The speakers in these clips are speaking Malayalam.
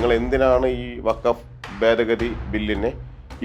നിങ്ങൾ എന്തിനാണ് ഈ വക്കഫ് ഭേദഗതി ബില്ലിനെ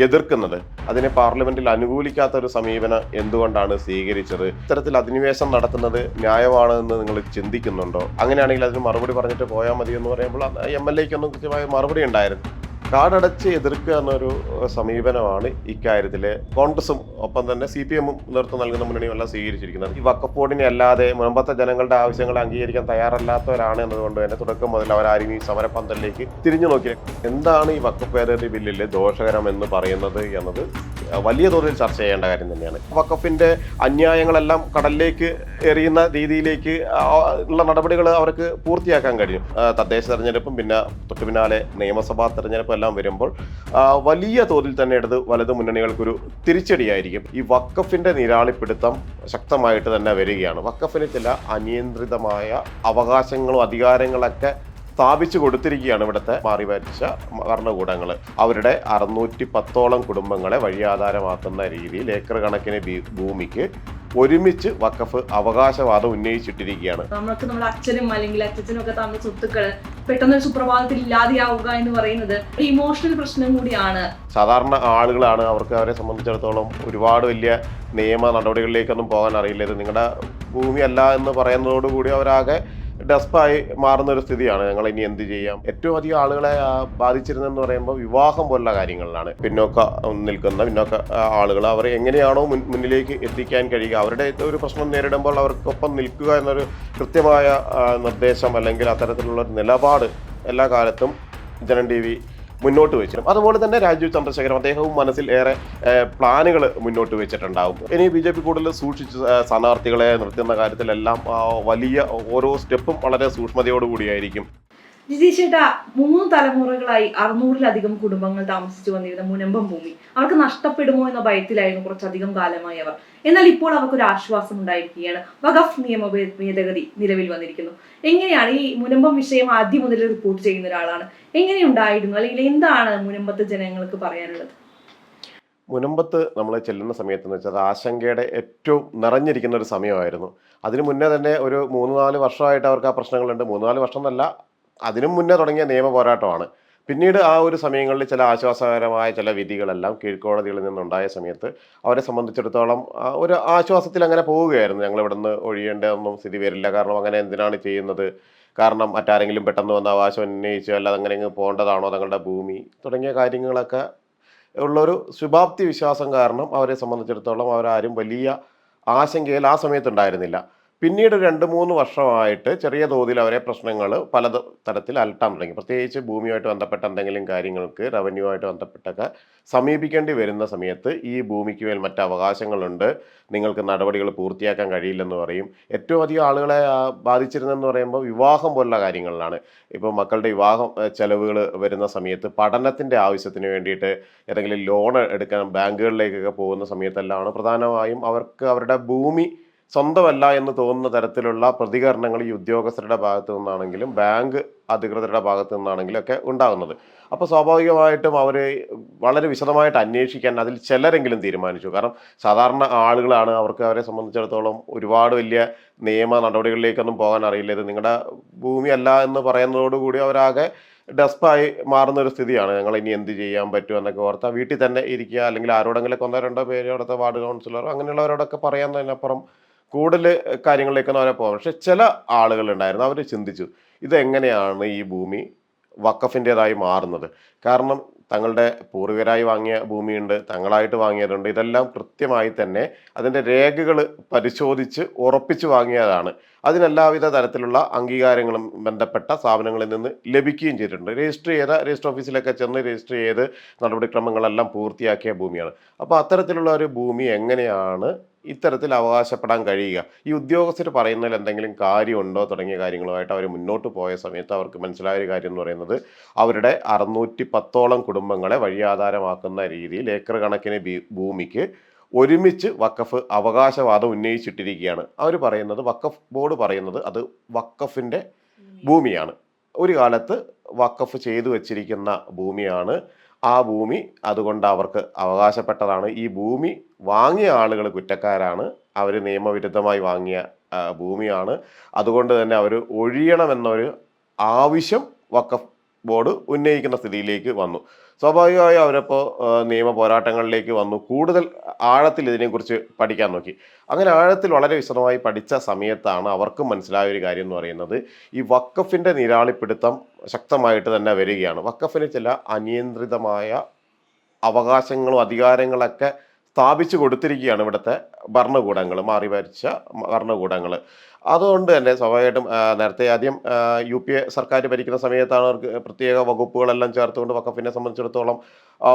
എതിർക്കുന്നത്? അതിനെ പാർലമെന്റിൽ അനുകൂലിക്കാത്ത ഒരു സമീപനം എന്തുകൊണ്ടാണ് സ്വീകരിച്ചത്? ഇത്തരത്തിൽ അധിനിവേശം നടത്തുന്നത് ന്യായമാണ് എന്ന് നിങ്ങൾ ചിന്തിക്കുന്നുണ്ടോ? അങ്ങനെയാണെങ്കിൽ അതിന് മറുപടി പറഞ്ഞിട്ട് പോയാൽ മതി എന്ന് പറയുമ്പോൾ എം എൽ എക്കൊന്നും കൃത്യമായ മറുപടി ഉണ്ടായിരുന്നു കാടടച്ച് എതിർക്കുക എന്നൊരു സമീപനമാണ് ഇക്കാര്യത്തിൽ കോൺഗ്രസും ഒപ്പം തന്നെ സി പി എമ്മും നേതൃത്വം നൽകുന്ന മുന്നണിയും എല്ലാം സ്വീകരിച്ചിരിക്കുന്നത്. ഈ വക്കഫ് ബോർഡിനെ അല്ലാതെ മുമ്പത്തെ ജനങ്ങളുടെ ആവശ്യങ്ങൾ അംഗീകരിക്കാൻ തയ്യാറല്ലാത്തവരാണ് എന്നതുകൊണ്ട് തന്നെ തുടക്കം മുതൽ അവരാരും ഈ സമരപന്തലിലേക്ക് തിരിഞ്ഞു നോക്കി എന്താണ് ഈ വക്കഫ് ഭേദഗതി ബില്ലിൽ ദോഷകരം എന്ന് പറയുന്നത് എന്നത് വലിയ തോതിൽ ചർച്ച ചെയ്യേണ്ട കാര്യം തന്നെയാണ്. വക്കഫിന്റെ അന്യായങ്ങളെല്ലാം കടലിലേക്ക് എറിയുന്ന രീതിയിലേക്ക് ഉള്ള നടപടികൾ അവർക്ക് പൂർത്തിയാക്കാൻ കഴിയും. തദ്ദേശ തെരഞ്ഞെടുപ്പും പിന്നെ തൊട്ടു പിന്നാലെ നിയമസഭാ തെരഞ്ഞെടുപ്പും എല്ലാം വരുമ്പോൾ വലിയ തോതിൽ തന്നെ എടുത്ത് വലത് മുന്നണികൾക്കൊരു തിരിച്ചടിയായിരിക്കും. ഈ വക്കഫിന്റെ നിരാളിപ്പിടുത്തം ശക്തമായിട്ട് തന്നെ വരികയാണ്. വക്കഫിന് ചില അനിയന്ത്രിതമായ അവകാശങ്ങളും അധികാരങ്ങളൊക്കെ സ്ഥാപിച്ചു കൊടുത്തിരിക്കുകയാണ് ഇവിടുത്തെ മാറി വരിച്ച ഭരണകൂടങ്ങൾ. അവരുടെ അറുന്നൂറ്റി പത്തോളം കുടുംബങ്ങളെ വഴിയാധാരമാക്കുന്ന രീതിയിൽ ഏക്കർ കണക്കിന് ഭൂമിക്ക് ഒരുമിച്ച് വക്കഫ് അവകാശവാദം ഉന്നയിച്ചിട്ടിരിക്കുകയാണ്. നമ്മൾക്ക് നമ്മുടെ അച്ഛനും അല്ലെങ്കിൽ അച്ഛനും ഒക്കെ തമ്മിൽ സ്വത്തുക്കൾ പെട്ടെന്ന് സുപ്രഭാതത്തിൽ ഇല്ലാതെയാവുക എന്ന് പറയുന്നത് ഇമോഷണൽ പ്രശ്നം കൂടിയാണ്. സാധാരണ ആളുകളാണ് അവർക്ക് അവരെ സംബന്ധിച്ചിടത്തോളം ഒരുപാട് വലിയ നിയമ നടപടികളിലേക്കൊന്നും പോകാൻ അറിയില്ല. ഇത് നിങ്ങളുടെ ഭൂമിയല്ല എന്ന് പറയുന്നതോടുകൂടി അവരാകെ ഡെസ്പായി മാറുന്ന ഒരു സ്ഥിതിയാണ്. ഞങ്ങൾ ഇനി എന്ത് ചെയ്യാം? ഏറ്റവും അധികം ആളുകളെ ബാധിച്ചിരുന്നെന്ന് പറയുമ്പോൾ വിവാഹം പോലുള്ള കാര്യങ്ങളിലാണ്. പിന്നോക്ക നിൽക്കുന്ന പിന്നോക്ക ആളുകൾ അവർ എങ്ങനെയാണോ മുന്നിലേക്ക് എത്തിക്കാൻ കഴിയുക. അവരുടെ ഒരു പ്രശ്നം നേരിടുമ്പോൾ അവർക്കൊപ്പം നിൽക്കുക എന്നൊരു കൃത്യമായ നിർദ്ദേശം അല്ലെങ്കിൽ അത്തരത്തിലുള്ള ഒരു നിലപാട് എല്ലാ കാലത്തും ജനൻ ടി വി മുന്നോട്ട് വെച്ചിരുന്നു. അതുപോലെ തന്നെ രാജീവ് ചന്ദ്രശേഖരൻ അദ്ദേഹവും മനസ്സിൽ ഏറെ പ്ലാനുകൾ മുന്നോട്ട് വെച്ചിട്ടുണ്ടാവും. ഇനി ബി ജെ പി കൂടുതൽ സൂക്ഷിച്ച് സ്ഥാനാർത്ഥികളെ നിർത്തുന്ന കാര്യത്തിലെല്ലാം വലിയ ഓരോ സ്റ്റെപ്പും വളരെ സൂക്ഷ്മതയോടുകൂടിയായിരിക്കും ജിജി ചേട്ടാ മൂന്ന് തലമുറകളായി അറുന്നൂറിലധികം കുടുംബങ്ങൾ താമസിച്ചു വന്നിരുന്ന മുനമ്പം ഭൂമി. അവർക്ക് നഷ്ടപ്പെടുമോ എന്ന ഭയത്തിലായിരുന്നു കുറച്ചധികം കാലമായി അവർ. എന്നാൽ ഇപ്പോൾ അവർക്ക് ഒരു ആശ്വാസം ഉണ്ടായിരിക്കുകയാണ്. വഖഫ് നിയമ ഭേദഗതി നിലവിൽ വന്നിരിക്കുന്നു. എങ്ങനെയാണ് ഈ മുനമ്പം വിഷയം ആദ്യം മുതൽ റിപ്പോർട്ട് ചെയ്യുന്ന ഒരാളാണ്? എങ്ങനെയുണ്ടായിരുന്നു? അല്ലെങ്കിൽ എന്താണ് മുനമ്പത്ത് ജനങ്ങൾക്ക് പറയാനുള്ളത്? മുനമ്പത്ത് നമ്മൾ ചെല്ലുന്ന സമയത്ത് എന്ന് വെച്ചാൽ ആശങ്കയുടെ ഏറ്റവും നിറഞ്ഞിരിക്കുന്ന ഒരു സമയമായിരുന്നു. അതിനു മുന്നേ തന്നെ ഒരു മൂന്ന് നാല് വർഷമായിട്ട് അവർക്ക് ആ പ്രശ്നങ്ങളുണ്ട്. മൂന്ന് നാല് വർഷം എന്നല്ല അതിനും മുന്നേ തുടങ്ങിയ നിയമ പോരാട്ടമാണ്. പിന്നീട് ആ ഒരു സമയങ്ങളിൽ ചില ആശ്വാസകരമായ ചില വിധികളെല്ലാം കീഴ്ക്കോടതികളിൽ നിന്നുണ്ടായ സമയത്ത് അവരെ സംബന്ധിച്ചിടത്തോളം ഒരു ആശ്വാസത്തിൽ അങ്ങനെ പോവുകയായിരുന്നു. ഞങ്ങൾ ഇവിടെ നിന്ന് ഒഴിയേണ്ടതൊന്നും സ്ഥിതി വരില്ല. കാരണം അങ്ങനെ എന്തിനാണ് ചെയ്യുന്നത്? കാരണം മറ്റാരെങ്കിലും പെട്ടെന്ന് വന്ന അവകാശം ഉന്നയിച്ചു അല്ലാതെ അങ്ങനെ അങ്ങ് പോകേണ്ടതാണോ തങ്ങളുടെ ഭൂമി? തുടങ്ങിയ കാര്യങ്ങളൊക്കെ ഉള്ളൊരു ശുഭാപ്തി വിശ്വാസം കാരണം അവരെ സംബന്ധിച്ചിടത്തോളം അവരാരും വലിയ ആശങ്കയിൽ ആ സമയത്ത് ഉണ്ടായിരുന്നില്ല പിന്നീട് രണ്ട് മൂന്ന് വർഷമായിട്ട് ചെറിയ തോതിൽ അവരെ പ്രശ്നങ്ങൾ പല തരത്തിൽ അലട്ടാൻ തുടങ്ങി. പ്രത്യേകിച്ച് ഭൂമിയുമായിട്ട് ബന്ധപ്പെട്ട എന്തെങ്കിലും കാര്യങ്ങൾക്ക് റവന്യൂ ആയിട്ട് ബന്ധപ്പെട്ടൊക്കെ സമീപിക്കേണ്ടി വരുന്ന സമയത്ത് ഈ ഭൂമിക്ക് മേൽ മറ്റ് അവകാശങ്ങളുണ്ട്. നിങ്ങൾക്ക് നടപടികൾ പൂർത്തിയാക്കാൻ കഴിയില്ലെന്ന് പറയും. ഏറ്റവും അധികം ആളുകളെ ബാധിച്ചിരുന്നെന്ന് പറയുമ്പോൾ വിവാഹം പോലുള്ള കാര്യങ്ങളിലാണ്. ഇപ്പോൾ മക്കളുടെ വിവാഹം ചെലവുകൾ വരുന്ന സമയത്ത് പഠനത്തിന്റെ ആവശ്യത്തിന് വേണ്ടിയിട്ട് ഏതെങ്കിലും ലോൺ എടുക്കാൻ ബാങ്കുകളിലേക്കൊക്കെ പോകുന്ന സമയത്തെല്ലാമാണ് പ്രധാനമായും അവർക്ക് അവരുടെ ഭൂമി സ്വന്തമല്ല എന്ന് തോന്നുന്ന തരത്തിലുള്ള പ്രതികരണങ്ങൾ ഈ ഉദ്യോഗസ്ഥരുടെ ഭാഗത്തു നിന്നാണെങ്കിലും ബാങ്ക് അധികൃതരുടെ ഭാഗത്തു നിന്നാണെങ്കിലും ഒക്കെ ഉണ്ടാകുന്നത്. അപ്പോൾ സ്വാഭാവികമായിട്ടും അവർ വളരെ വിശദമായിട്ട് അന്വേഷിക്കാൻ അതിൽ ചിലരെങ്കിലും തീരുമാനിച്ചു. കാരണം സാധാരണ ആളുകളാണ് അവർക്ക് അവരെ സംബന്ധിച്ചിടത്തോളം ഒരുപാട് വലിയ നിയമ നടപടികളിലേക്കൊന്നും പോകാൻ അറിയില്ല. ഇത് നിങ്ങളുടെ ഭൂമിയല്ല എന്ന് പറയുന്നതോടുകൂടി അവരാകെ ഡെസ്പായി മാറുന്ന ഒരു സ്ഥിതിയാണ്. ഞങ്ങൾ ഇനി എന്ത് ചെയ്യാൻ പറ്റും എന്നൊക്കെ ഓർത്താൽ വീട്ടിൽ തന്നെ ഇരിക്കുക. അല്ലെങ്കിൽ ആരോടെങ്കിലും ഒന്നോ രണ്ടോ പേര് അവിടുത്തെ വാർഡ് കൗൺസിലറോ അങ്ങനെയുള്ളവരോടൊക്കെ പറയാവുന്നതിനപ്പുറം കൂടുതൽ കാര്യങ്ങളിലേക്കൊന്നും അവരെ പോകാം പക്ഷെ ചില ആളുകളുണ്ടായിരുന്നു അവർ ചിന്തിച്ചു ഇതെങ്ങനെയാണ് ഈ ഭൂമി വക്കഫിന്റെതായി മാറുന്നത്? കാരണം തങ്ങളുടെ പൂർവികരായി വാങ്ങിയ ഭൂമിയുണ്ട് തങ്ങളായിട്ട് വാങ്ങിയതുണ്ട്. ഇതെല്ലാം കൃത്യമായി തന്നെ അതിന്റെ രേഖകൾ പരിശോധിച്ച് ഉറപ്പിച്ച് വാങ്ങിയതാണ്. അതിനെല്ലാവിധ തരത്തിലുള്ള അംഗീകാരങ്ങളും ബന്ധപ്പെട്ട സ്ഥാപനങ്ങളിൽ നിന്ന് ലഭിക്കുകയും ചെയ്തിട്ടുണ്ട്. രജിസ്റ്റർ ചെയ്ത രജിസ്റ്റർ ഓഫീസിലൊക്കെ ചെന്ന് രജിസ്റ്റർ ചെയ്ത് നടപടിക്രമങ്ങളെല്ലാം പൂർത്തിയാക്കിയ ഭൂമിയാണ്. അപ്പോൾ അത്തരത്തിലുള്ള ഒരു ഭൂമി എങ്ങനെയാണ് ഇത്തരത്തിൽ അവകാശപ്പെടാൻ കഴിയുക. ഈ ഉദ്യോഗസ്ഥർ പറയുന്നതിൽ എന്തെങ്കിലും കാര്യമുണ്ടോ തുടങ്ങിയ കാര്യങ്ങളുമായിട്ട് അവർ മുന്നോട്ട് പോയ സമയത്ത് അവർക്ക് മനസ്സിലായ ഒരു കാര്യം എന്ന് പറയുന്നത് അവരുടെ അറുന്നൂറ്റി പത്തോളം കുടുംബങ്ങളെ വഴിയാധാരമാക്കുന്ന രീതിയിൽ ഏക്കർ കണക്കിന് ഭൂമിക്ക് ഒരുമിച്ച് വക്കഫ് അവകാശവാദം ഉന്നയിച്ചിട്ടിരിക്കുകയാണ്. അവർ പറയുന്നത് വക്കഫ് ബോർഡ് പറയുന്നത് അത് വക്കഫിന്റെ ഭൂമിയാണ്. ഒരു കാലത്ത് വക്കഫ് ചെയ്തു വച്ചിരിക്കുന്ന ഭൂമിയാണ് ആ ഭൂമി അതുകൊണ്ട് അവർക്ക് അവകാശപ്പെട്ടതാണ്. ഈ ഭൂമി വാങ്ങിയ ആളുകൾ കുറ്റക്കാരാണ്. അവർ നിയമവിരുദ്ധമായി വാങ്ങിയ ഭൂമിയാണ്. അതുകൊണ്ട് തന്നെ അവർ ഒഴിയണമെന്നൊരു ആവശ്യം വക്കഫ് ബോർഡ് ഉന്നയിക്കുന്ന സ്ഥിതിയിലേക്ക് വന്നു. സ്വാഭാവികമായും അവരപ്പോൾ നിയമ പോരാട്ടങ്ങളിലേക്ക് വന്നു. കൂടുതൽ ആഴത്തിൽ ഇതിനെക്കുറിച്ച് പഠിക്കാൻ നോക്കി. അങ്ങനെ ആഴത്തിൽ വളരെ വിശദമായി പഠിച്ച സമയത്താണ് അവർക്കും മനസ്സിലായ ഒരു കാര്യം എന്ന് പറയുന്നത്. ഈ വക്കഫിന്റെ നിരാളിപ്പിടുത്തം ശക്തമായിട്ട് തന്നെ വരികയാണ്. വക്കഫിന് ചില അനിയന്ത്രിതമായ അവകാശങ്ങളും അധികാരങ്ങളൊക്കെ സ്ഥാപിച്ചു കൊടുത്തിരിക്കുകയാണ് ഇവിടുത്തെ ഭരണകൂടങ്ങൾ മാറി ഭരിച്ച ഭരണകൂടങ്ങൾ. അതുകൊണ്ട് തന്നെ സ്വാഭാവികമായിട്ടും നേരത്തെ ആദ്യം യു പി എ സർക്കാർ ഭരിക്കുന്ന സമയത്താണ് അവർക്ക് പ്രത്യേക വകുപ്പുകളെല്ലാം ചേർത്തുകൊണ്ട് വക്കഫിനെ സംബന്ധിച്ചിടത്തോളം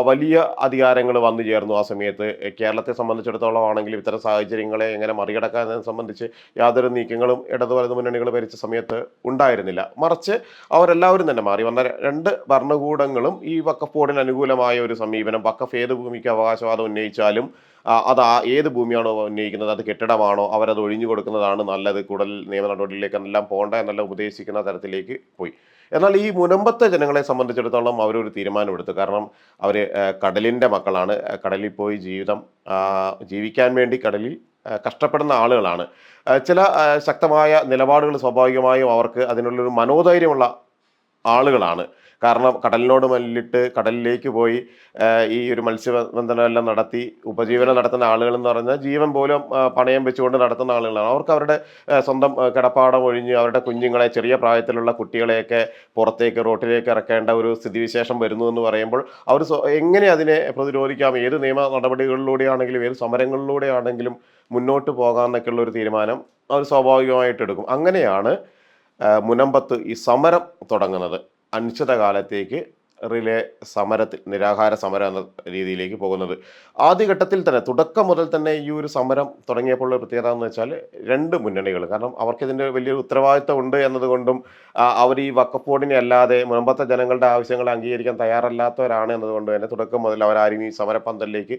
വലിയ അധികാരങ്ങൾ വന്നു ചേർന്നു ആ സമയത്ത്. കേരളത്തെ സംബന്ധിച്ചിടത്തോളം ആണെങ്കിലും ഇത്തരം സാഹചര്യങ്ങളെ എങ്ങനെ മറികടക്കാൻ സംബന്ധിച്ച് യാതൊരു നീക്കങ്ങളും ഇടതു വലതു മുന്നണികൾ ഭരിച്ച സമയത്ത് ഉണ്ടായിരുന്നില്ല. മറിച്ച് അവരെല്ലാവരും തന്നെ മാറി. വന്ന രണ്ട് ഭരണകൂടങ്ങളും ഈ വക്കഫ് ബോർഡിന് അനുകൂലമായ ഒരു സമീപനം വക്കഫ് ഏത് ഭൂമിക്ക് അവകാശവാദം ഉന്നയിച്ചാലും അത് ഏത് ഭൂമിയാണോ ഉന്നയിക്കുന്നത്? അത് കെട്ടിടമാണോ? അവരത് ഒഴിഞ്ഞു കൊടുക്കുന്നതാണ് നല്ലത്. കൂടുതൽ നിയമ നടപടിയിലേക്ക് എല്ലാം പോകണ്ട എന്നെല്ലാം ഉപദേശിക്കുന്ന തരത്തിലേക്ക് പോയി. എന്നാൽ ഈ മുനമ്പത്തെ ജനങ്ങളെ സംബന്ധിച്ചിടത്തോളം അവരൊരു തീരുമാനമെടുത്തു കാരണം അവർ കടലിന്റെ മക്കളാണ്. കടലിൽ പോയി ജീവിതം ജീവിക്കാൻ വേണ്ടി കടലിൽ കഷ്ടപ്പെടുന്ന ആളുകളാണ്. ചില ശക്തമായ നിലപാടുകൾ സ്വാഭാവികമായും അവർക്ക് അതിനുള്ളൊരു മനോധൈര്യമുള്ള ആളുകളാണ്. കാരണം കടലിനോട് മല്ലിട്ട് കടലിലേക്ക് പോയി ഈ ഒരു മത്സ്യബന്ധനം എല്ലാം നടത്തി ഉപജീവനം നടത്തുന്ന ആളുകൾ എന്ന് പറഞ്ഞാൽ ജീവൻ പോലും പണയം വെച്ചുകൊണ്ട് നടത്തുന്ന ആളുകളാണ്. അവർക്ക് അവരുടെ സ്വന്തം കിടപ്പാടം ഒഴിഞ്ഞ് അവരുടെ കുഞ്ഞുങ്ങളെ ചെറിയ പ്രായത്തിലുള്ള കുട്ടികളെയൊക്കെ പുറത്തേക്ക് റോട്ടിലേക്ക് ഇറക്കേണ്ട ഒരു സ്ഥിതിവിശേഷം വരുന്നു എന്ന് പറയുമ്പോൾ അവർ എങ്ങനെ അതിനെ പ്രതിരോധിക്കാം? ഏത് നിയമ നടപടികളിലൂടെയാണെങ്കിലും ഏത് സമരങ്ങളിലൂടെയാണെങ്കിലും മുന്നോട്ട് പോകാമെന്നൊക്കെയുള്ള ഒരു തീരുമാനം അവർ സ്വാഭാവികമായിട്ട് എടുക്കും. അങ്ങനെയാണ് മുനമ്പത്ത് ഈ സമരം തുടങ്ങുന്നത്. അനിശ്ചിതകാലത്തേക്ക് റിലേ സമരത്തിൽ നിരാഹാര സമരം എന്ന രീതിയിലേക്ക് പോകുന്നത്. ആദ്യഘട്ടത്തിൽ തന്നെ തുടക്കം മുതൽ തന്നെ ഈ ഒരു സമരം തുടങ്ങിയപ്പോൾ ഒരു പ്രത്യേകത എന്ന് വെച്ചാൽ രണ്ട് മുന്നണികൾ കാരണം അവർക്കിതിന്റെ വലിയൊരു ഉത്തരവാദിത്വം ഉണ്ട് എന്നതുകൊണ്ടും അവർ ഈ വക്കഫ് ബോർഡിനെ അല്ലാതെ മുൻപത്തെ ജനങ്ങളുടെ ആവശ്യങ്ങൾ അംഗീകരിക്കാൻ തയ്യാറല്ലാത്തവരാണ് എന്നതുകൊണ്ട് തന്നെ തുടക്കം മുതൽ അവരാരും ഈ സമരപന്തലിലേക്ക്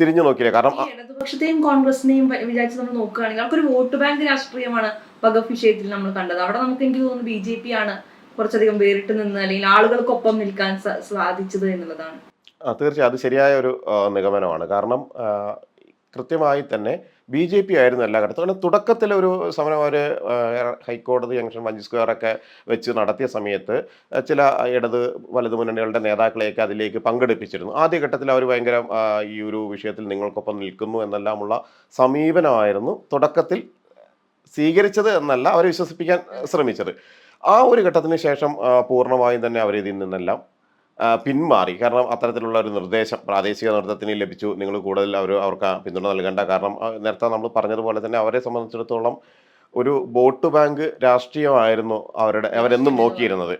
തിരിഞ്ഞു നോക്കിയില്ല. കാരണം ഇടതുപക്ഷത്തെയും കോൺഗ്രസിനെയും വിചാരിച്ച് നമ്മൾ നോക്കുകയാണെങ്കിൽ അവർക്കൊരു വോട്ട് ബാങ്ക് രാഷ്ട്രീയമാണ് വകഫ് വിഷയത്തിൽ നമ്മൾ കണ്ടത്. അവിടെ നമുക്ക് എനിക്ക് തോന്നുന്നു ബി ജെ പി ആണ് കുറച്ചധികം വേറിട്ട് നിന്ന് അല്ലെങ്കിൽ ആളുകൾക്കൊപ്പം നിൽക്കാൻ സാധിച്ചത് എന്നുള്ളതാണ്. തീർച്ചയായും. അത് ശരിയായ ഒരു നിഗമനമാണ്. കാരണം കൃത്യമായി തന്നെ ബി ജെ പി ആയിരുന്നു എല്ലാ ഘട്ടത്തിലും തുടക്കത്തിൽ ഒരു സമരം അവർ ഹൈക്കോടതി ജംഗ്ഷൻ വഞ്ചി സ്ക്വയർ ഒക്കെ വെച്ച് നടത്തിയ സമയത്ത് ചില ഇടത് വലതു മുന്നണികളുടെ നേതാക്കളെയൊക്കെ അതിലേക്ക് പങ്കെടുപ്പിച്ചിരുന്നു. ആദ്യഘട്ടത്തിൽ അവർ ഭയങ്കര ഈ ഒരു വിഷയത്തിൽ നിങ്ങൾക്കൊപ്പം നിൽക്കുന്നു എന്നെല്ലാമുള്ള സമീപനമായിരുന്നു തുടക്കത്തിൽ സ്വീകരിച്ചത് എന്നല്ല അവരെ വിശ്വസിപ്പിക്കാൻ ശ്രമിച്ചത്. ആ ഒരു ഘട്ടത്തിന് ശേഷം പൂർണമായും തന്നെ അവർ ഇതിൽ നിന്നെല്ലാം പിന്മാറി. കാരണം അത്തരത്തിലുള്ള ഒരു നിർദ്ദേശം പ്രാദേശിക നേതൃത്വത്തിന് ലഭിച്ചു. നിങ്ങൾ കൂടുതൽ അവർ അവർക്ക് പിന്തുണ നൽകേണ്ട. കാരണം നേരത്തെ നമ്മൾ പറഞ്ഞതുപോലെ തന്നെ അവരെ സംബന്ധിച്ചിടത്തോളം ഒരു വോട്ട് ബാങ്ക് രാഷ്ട്രീയമായിരുന്നു അവരുടെ അവരെന്നും നോക്കിയിരുന്നത്.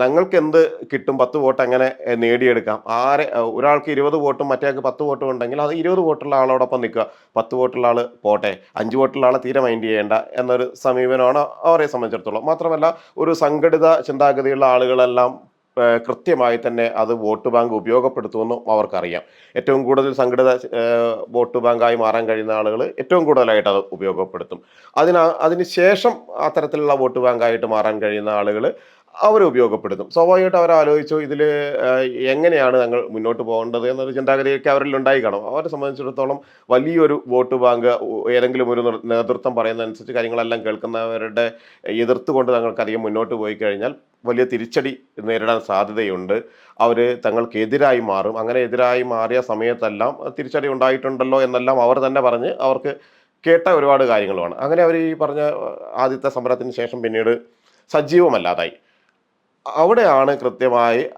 ഞങ്ങൾക്ക് എന്ത് കിട്ടും? പത്ത് വോട്ട് എങ്ങനെ നേടിയെടുക്കാം? ആരെ ഒരാൾക്ക് ഇരുപത് വോട്ടും മറ്റേക്ക് പത്ത് വോട്ടും ഉണ്ടെങ്കിൽ അത് ഇരുപത് വോട്ടുള്ള ആളോടൊപ്പം നിൽക്കുക. പത്ത് വോട്ടുള്ള ആൾ പോട്ടെ. അഞ്ച് വോട്ടുള്ള ആളെ തീരെ മൈൻഡ് ചെയ്യേണ്ട എന്നൊരു സമീപനമാണ് അവരെ സംബന്ധിച്ചിടത്തോളം. മാത്രമല്ല ഒരു സംഘടിത ചിന്താഗതിയുള്ള ആളുകളെല്ലാം കൃത്യമായി തന്നെ അത് വോട്ട് ബാങ്ക് ഉപയോഗപ്പെടുത്തുമെന്നും അവർക്കറിയാം. ഏറ്റവും കൂടുതൽ സംഘടിത വോട്ട് ബാങ്കായി മാറാൻ കഴിയുന്ന ആളുകൾ ഏറ്റവും കൂടുതലായിട്ട് അത് ഉപയോഗപ്പെടുത്തും. അതിന് അതിന് ശേഷം അത്തരത്തിലുള്ള വോട്ട് ബാങ്കായിട്ട് മാറാൻ കഴിയുന്ന ആളുകൾ അവർ ഉപയോഗപ്പെടുത്തും. സ്വാഭാവികമായിട്ട് അവർ ആലോചിച്ചു ഇതിൽ എങ്ങനെയാണ് ഞങ്ങൾ മുന്നോട്ട് പോകേണ്ടത് എന്നൊരു ചിന്താഗതിയൊക്കെ അവരിൽ ഉണ്ടായി കാണും അവരെ സംബന്ധിച്ചിടത്തോളം വലിയൊരു വോട്ട് ബാങ്ക് ഏതെങ്കിലും ഒരു നേതൃത്വം പറയുന്നതനുസരിച്ച് കാര്യങ്ങളെല്ലാം കേൾക്കുന്നവരുടെ എതിർത്തുകൊണ്ട് തങ്ങൾക്കധികം മുന്നോട്ട് പോയി കഴിഞ്ഞാൽ വലിയ തിരിച്ചടി നേരിടാൻ സാധ്യതയുണ്ട്. അവർ തങ്ങൾക്കെതിരായി മാറും. അങ്ങനെ എതിരായി മാറിയ സമയത്തെല്ലാം തിരിച്ചടി ഉണ്ടായിട്ടുണ്ടല്ലോ എന്നെല്ലാം അവർ തന്നെ പറഞ്ഞ് അവർക്ക് കേട്ട ഒരുപാട് കാര്യങ്ങളുമാണ്. അങ്ങനെ അവർ ഈ പറഞ്ഞ ആദ്യത്തെ സമരത്തിന് ശേഷം പിന്നീട് സജീവമല്ലാതായി. അവിടെയാണ് കൃത്യമായി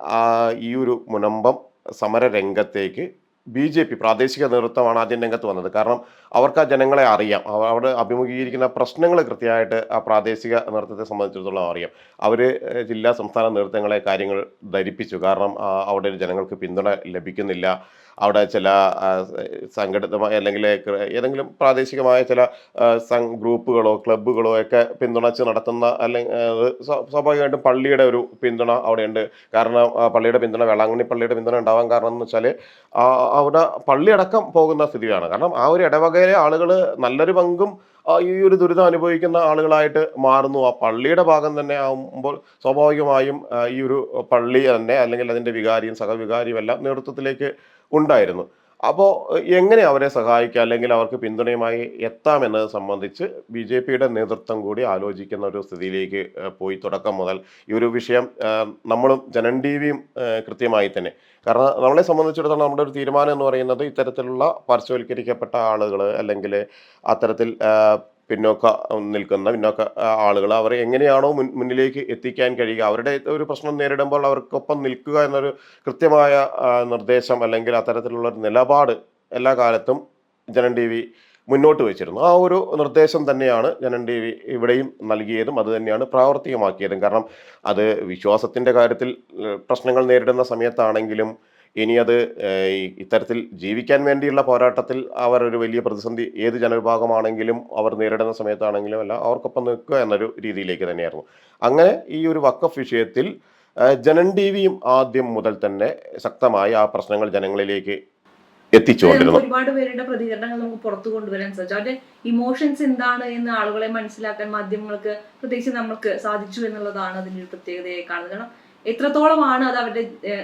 ഈ ഒരു മുനമ്പം സമര രംഗത്തേക്ക് ബി ജെ പി പ്രാദേശിക നേതൃത്വമാണ് ആദ്യം രംഗത്ത് വന്നത്. കാരണം അവർക്ക് ആ ജനങ്ങളെ അറിയാം. അവ- അവിടെ അഭിമുഖീകരിക്കുന്ന പ്രശ്നങ്ങൾ കൃത്യമായിട്ട് ആ പ്രാദേശിക നേതൃത്വത്തെ സംബന്ധിച്ചിടത്തോളം അറിയാം. അവർ ജില്ലാ സംസ്ഥാന നേതൃത്വങ്ങളെ കാര്യങ്ങൾ ധരിപ്പിച്ചു. കാരണം അവിടെ ജനങ്ങൾക്ക് പിന്തുണ ലഭിക്കുന്നില്ല. അവിടെ ചില സംഘടിതമായ അല്ലെങ്കിൽ ഏതെങ്കിലും പ്രാദേശികമായ ചില ഗ്രൂപ്പുകളോ ക്ലബ്ബുകളോ ഒക്കെ പിന്തുണച്ച് നടത്തുന്ന അല്ലെങ്കിൽ സ്വാഭാവികമായിട്ടും പള്ളിയുടെ ഒരു പിന്തുണ അവിടെയുണ്ട്. കാരണം പള്ളിയുടെ പിന്തുണ വേളാങ്കണ്ണി പള്ളിയുടെ പിന്തുണ ഉണ്ടാവാൻ കാരണം എന്ന് വെച്ചാൽ അവിടെ പള്ളിയടക്കം പോകുന്ന സ്ഥിതിയാണ്. കാരണം ആ ഒരു ഇടവകയിലെ ആളുകൾ നല്ലൊരു പങ്കും ഈ ഒരു ദുരിതം അനുഭവിക്കുന്ന ആളുകളായിട്ട് മാറുന്നു. ആ പള്ളിയുടെ ഭാഗം തന്നെ ആകുമ്പോൾ സ്വാഭാവികമായും ഈ ഒരു പള്ളി തന്നെ അല്ലെങ്കിൽ അതിന്റെ വികാരിയും സഹവികാരിയും എല്ലാം നേതൃത്വത്തിലേക്ക് ഉണ്ടായിരുന്നു. അപ്പോൾ എങ്ങനെ അവരെ സഹായിക്കാം? അല്ലെങ്കിൽ അവർക്ക് പിന്തുണയുമായി എത്താമെന്നത് സംബന്ധിച്ച് ബി ജെ പിയുടെ നേതൃത്വം കൂടി ആലോചിക്കുന്ന ഒരു സ്ഥിതിയിലേക്ക് പോയി തുടക്കം മുതൽ. ഈ ഒരു വിഷയം നമ്മളും ജനൻ ടി വിയും കൃത്യമായി തന്നെ. കാരണം നമ്മളെ സംബന്ധിച്ചിടത്തോളം നമ്മുടെ ഒരു തീരുമാനം എന്ന് പറയുന്നത് ഇത്തരത്തിലുള്ള പാർശ്വവൽക്കരിക്കപ്പെട്ട ആളുകൾ അല്ലെങ്കിൽ അത്തരത്തിൽ പിന്നോക്ക നിൽക്കുന്ന പിന്നോക്ക ആളുകൾ അവർ എങ്ങനെയാണോ മുൻ മുന്നിലേക്ക് എത്തിക്കാൻ കഴിയുക അവരുടെ ഒരു പ്രശ്നം നേരിടുമ്പോൾ അവർക്കൊപ്പം നിൽക്കുക എന്നൊരു കൃത്യമായ നിർദ്ദേശം അല്ലെങ്കിൽ അത്തരത്തിലുള്ള ഒരു നിലപാട് എല്ലാ കാലത്തും ജനൻ ടി വി മുന്നോട്ട് വെച്ചിരുന്നു. ആ ഒരു നിർദ്ദേശം തന്നെയാണ് ജനൻ ടി വി ഇവിടെയും നൽകിയതും അത് തന്നെയാണ് പ്രാവർത്തികമാക്കിയതും. കാരണം അത് വിശ്വാസത്തിന്റെ കാര്യത്തിൽ പ്രശ്നങ്ങൾ നേരിടുന്ന സമയത്താണെങ്കിലും ഇനി അത് ഇത്തരത്തിൽ ജീവിക്കാൻ വേണ്ടിയുള്ള പോരാട്ടത്തിൽ അവർ ഒരു വലിയ പ്രതിസന്ധി ഏത് ജനവിഭാഗമാണെങ്കിലും അവർ നേരിടുന്ന സമയത്താണെങ്കിലും അല്ല അവർക്കൊപ്പം നിൽക്കുക എന്നൊരു രീതിയിലേക്ക് തന്നെയായിരുന്നു. അങ്ങനെ ഈ ഒരു വക്കഫ് വിഷയത്തിൽ ജനൻ ടി വിയും ആദ്യം മുതൽ തന്നെ ശക്തമായി ആ പ്രശ്നങ്ങൾ ജനങ്ങളിലേക്ക് എത്തിച്ചുകൊണ്ടിരുന്നു ഒരുപാട് പേരുടെ പ്രതികരണങ്ങൾ നമുക്ക് പുറത്തു കൊണ്ടുവരാൻ സാധിച്ചു. അവരുടെ ഇമോഷൻസ് എന്താണ് എന്ന് ആളുകളെ മനസ്സിലാക്കാൻ മാധ്യമങ്ങൾക്ക് പ്രത്യേകിച്ച് നമ്മൾക്ക് സാധിച്ചു എന്നുള്ളതാണ് അതിന്റെ ഒരു പ്രത്യേകതയെ കാണുന്നത്. കാരണം എത്രത്തോളമാണ് അത് അവരുടെ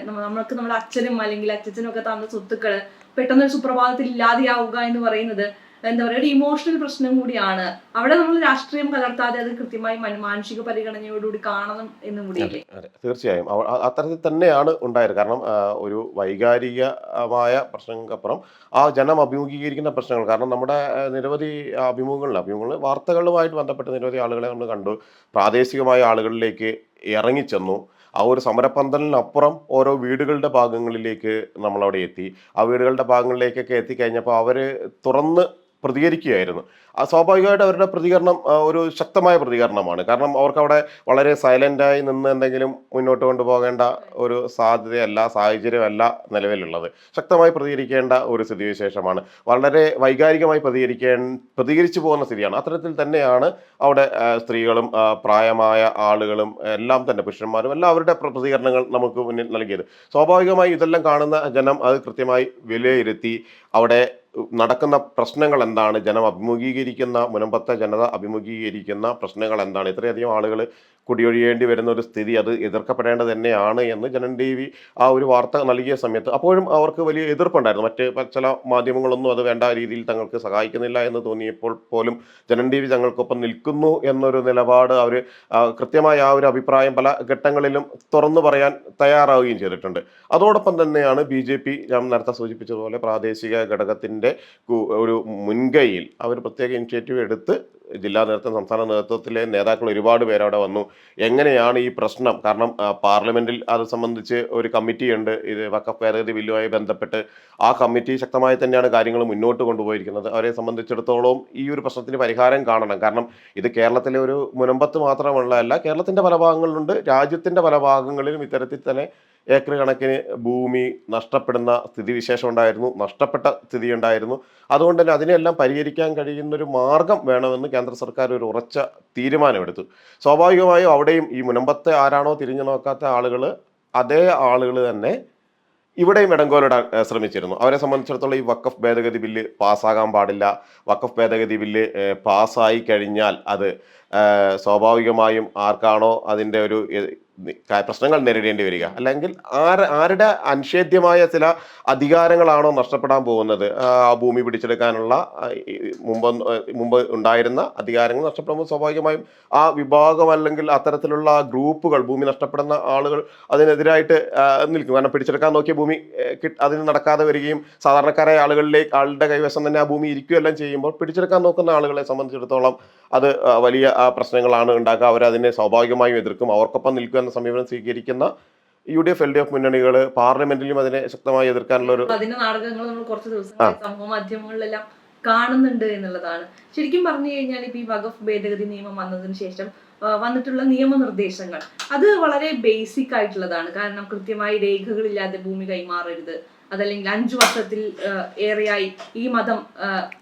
നമ്മൾക്ക് നമ്മുടെ അച്ഛനും അല്ലെങ്കിൽ അച്ഛനും ഒക്കെ തന്ന സ്വത്തുക്കൾ പെട്ടെന്ന് ഒരു സുപ്രഭാതത്തിൽ ഇല്ലാതെയാവുക എന്ന് പറയുന്നത് എന്താ പറയുക ഒരു ഇമോഷണൽ പ്രശ്നം കൂടിയാണ്. അവിടെ നമ്മൾ രാഷ്ട്രീയം കലർത്താതെ അത് കൃത്യമായി മാനസിക പരിഗണനയോടുകൂടി കാണണം എന്നും കൂടിയില്ലേ തീർച്ചയായും. അത്തരത്തിൽ തന്നെയാണ് ഉണ്ടായത്. കാരണം ഒരു വൈകാരികമായ പ്രശ്നങ്ങൾക്കപ്പുറം ആ ജനം അഭിമുഖീകരിക്കുന്ന പ്രശ്നങ്ങൾ. കാരണം നമ്മുടെ നിരവധി അഭിമുഖങ്ങളിൽ അഭിമുഖങ്ങളിൽ വാർത്തകളുമായിട്ട് ബന്ധപ്പെട്ട നിരവധി ആളുകളെ നമ്മൾ കണ്ടു. പ്രാദേശികമായ ആളുകളിലേക്ക് ഇറങ്ങിച്ചെന്നു. ആ ഒരു സമരപ്പന്തലിനപ്പുറം ഓരോ വീടുകളുടെ ഭാഗങ്ങളിലേക്ക് നമ്മളവിടെ എത്തി. ആ വീടുകളുടെ ഭാഗങ്ങളിലേക്കൊക്കെ എത്തിക്കഴിഞ്ഞപ്പോൾ അവർ തുറന്ന് പ്രതികരിക്കുകയായിരുന്നു. ആ സ്വാഭാവികമായിട്ട് അവരുടെ പ്രതികരണം ഒരു ശക്തമായ പ്രതികരണമാണ്. കാരണം അവർക്ക് അവിടെ വളരെ സൈലന്റായി നിന്ന് എന്തെങ്കിലും മുന്നോട്ട് കൊണ്ടുപോകേണ്ട ഒരു സാധ്യതയല്ല സാഹചര്യമല്ല നിലവിലുള്ളത്. ശക്തമായി പ്രതികരിക്കേണ്ട ഒരു സ്ഥിതിവിശേഷമാണ്. വളരെ വൈകാരികമായി പ്രതികരിക്കേ പ്രതികരിച്ചു പോകുന്ന സ്ഥിതിയാണ്. അത്തരത്തിൽ തന്നെയാണ് അവിടെ സ്ത്രീകളും പ്രായമായ ആളുകളും എല്ലാം തന്നെ പുരുഷന്മാരും എല്ലാം അവരുടെ പ്ര- പ്രതികരണങ്ങൾ നമുക്ക് മുന്നിൽ നൽകിയത്. സ്വാഭാവികമായി ഇതെല്ലാം കാണുന്ന ജനം അത് കൃത്യമായി വിലയിരുത്തി അവിടെ നടക്കുന്ന പ്രശ്നങ്ങൾ എന്താണ് ജനം അഭിമുഖീകരിക്കുന്ന മുനമ്പത്തെ ജനത അഭിമുഖീകരിക്കുന്ന പ്രശ്നങ്ങൾ എന്താണ് ഇത്രയധികം ആളുകൾ കുടിയൊഴിയേണ്ടി വരുന്ന ഒരു സ്ഥിതി അത് എതിർക്കപ്പെടേണ്ടത് തന്നെയാണ് എന്ന് ജനൻ ടി വി ആ ഒരു വാർത്ത നൽകിയ സമയത്ത് അപ്പോഴും അവർക്ക് വലിയ എതിർപ്പുണ്ടായിരുന്നു. മറ്റ് ചില മാധ്യമങ്ങളൊന്നും അത് വേണ്ട രീതിയിൽ തങ്ങൾക്ക് സഹായിക്കുന്നില്ല എന്ന് തോന്നിയപ്പോൾ പോലും ജനൻ ടി വി തങ്ങൾക്കൊപ്പം നിൽക്കുന്നു എന്നൊരു നിലപാട് അവർ കൃത്യമായ ആ ഒരു അഭിപ്രായം പല ഘട്ടങ്ങളിലും തുറന്നു പറയാൻ തയ്യാറാവുകയും ചെയ്തിട്ടുണ്ട്. അതോടൊപ്പം തന്നെയാണ് ബി ജെ പി ഞാൻ നേരത്തെ സൂചിപ്പിച്ചതുപോലെ പ്രാദേശിക ഘടകത്തിന്റെ ഒരു മുൻകൈയിൽ അവർ പ്രത്യേക ഇനിഷ്യേറ്റീവ് എടുത്ത് ജില്ലാ നേതൃത്വം സംസ്ഥാന നേതൃത്വത്തിലെ നേതാക്കൾ ഒരുപാട് പേര് അവിടെ വന്നു. എങ്ങനെയാണ് ഈ പ്രശ്നം? കാരണം പാർലമെന്റിൽ അത് സംബന്ധിച്ച് ഒരു കമ്മിറ്റി ഉണ്ട്. ഇത് വക്കഫ് ഭേദഗതി ബില്ലുമായി ബന്ധപ്പെട്ട് ആ കമ്മിറ്റി ശക്തമായി തന്നെയാണ് കാര്യങ്ങൾ മുന്നോട്ട് കൊണ്ടുപോയിരിക്കുന്നത്. അവരെ സംബന്ധിച്ചിടത്തോളം ഈ ഒരു പ്രശ്നത്തിന് പരിഹാരം കാണണം. കാരണം ഇത് കേരളത്തിലെ ഒരു മുനമ്പത്ത് മാത്രമുള്ളതല്ല കേരളത്തിന്റെ പല ഭാഗങ്ങളിലുണ്ട്. രാജ്യത്തിന്റെ പല ഭാഗങ്ങളിലും ഇത്തരത്തിൽ തന്നെ ഏക്കർ കണക്കിന് ഭൂമി നഷ്ടപ്പെടുന്ന സ്ഥിതിവിശേഷം ഉണ്ടായിരുന്നു നഷ്ടപ്പെട്ട സ്ഥിതി ഉണ്ടായിരുന്നു. അതുകൊണ്ട് തന്നെ അതിനെല്ലാം പരിഹരിക്കാൻ കഴിയുന്ന ഒരു മാർഗം വേണമെന്ന് കേന്ദ്ര സർക്കാർ ഒരു ഉറച്ച തീരുമാനമെടുത്തു. സ്വാഭാവികമായും അവിടെയും ഈ മുനമ്പത്തെ ആരാണോ തിരിഞ്ഞു നോക്കാത്ത ആളുകൾ അതേ ആളുകൾ തന്നെ ഇവിടെയും ഇടങ്കോലിടാൻ ശ്രമിച്ചിരുന്നു. അവരെ സംബന്ധിച്ചിടത്തോളം ഈ വക്കഫ് ഭേദഗതി ബില്ല് പാസ്സാകാൻ പാടില്ല. വക്കഫ് ഭേദഗതി ബില്ല് പാസ്സായി കഴിഞ്ഞാൽ അത് സ്വാഭാവികമായും ആർക്കാണോ അതിന്റെ ഒരു പ്രശ്നങ്ങൾ നേരിടേണ്ടി വരിക. അല്ലെങ്കിൽ ആര് ആരുടെ അനിഷേധ്യമായ ചില അധികാരങ്ങളാണോ നഷ്ടപ്പെടാൻ പോകുന്നത്? ആ ഭൂമി പിടിച്ചെടുക്കാനുള്ള മുമ്പ് മുമ്പ് ഉണ്ടായിരുന്ന അധികാരങ്ങൾ നഷ്ടപ്പെടുമ്പോൾ സ്വാഭാവികമായും ആ വിഭാഗം അല്ലെങ്കിൽ അത്തരത്തിലുള്ള ഗ്രൂപ്പുകൾ ഭൂമി നഷ്ടപ്പെടുന്ന ആളുകൾ അതിനെതിരായിട്ട് നിൽക്കും. കാരണം പിടിച്ചെടുക്കാൻ നോക്കിയ ഭൂമി അതിന് നടക്കാതെ വരികയും സാധാരണക്കാരായ ആളുകളിലേക്ക് ആളുടെ കൈവശം തന്നെ ആ ഭൂമി ഇരിക്കുകയെല്ലാം ചെയ്യുമ്പോൾ പിടിച്ചെടുക്കാൻ നോക്കുന്ന ആളുകളെ സംബന്ധിച്ചിടത്തോളം അത് വലിയ പ്രശ്നങ്ങളാണ് ഉണ്ടാക്കുക. അവരതിനെ സ്വാഭാവികമായും എതിർക്കും. അവർക്കൊപ്പം നിൽക്കുക എന്ന സമീപനം സ്വീകരിക്കുന്ന U D F L D F മുന്നണികൾ പാർലമെന്റിലും അതിനെ ശക്തമായി എതിർക്കാനുള്ള ഒരു അതിന്റെ നാടകങ്ങൾ നമ്മൾ കുറച്ച് സമൂഹ മാധ്യമങ്ങളിലെല്ലാം കാണുന്നുണ്ട് എന്നുള്ളതാണ്. ശരിക്കും പറഞ്ഞു കഴിഞ്ഞാൽ ഇപ്പൊ ഈ വഖഫ് ഭേദഗതി നിയമം വന്നതിന് ശേഷം വന്നിട്ടുള്ള നിയമനിർദ്ദേശങ്ങൾ അത് വളരെ ബേസിക് ആയിട്ടുള്ളതാണ്. കാരണം കൃത്യമായി രേഖകളില്ലാതെ ഭൂമി കൈമാറരുത്. അതല്ലെങ്കിൽ അഞ്ചു വർഷത്തിൽ ഏറെയായി ഈ മതം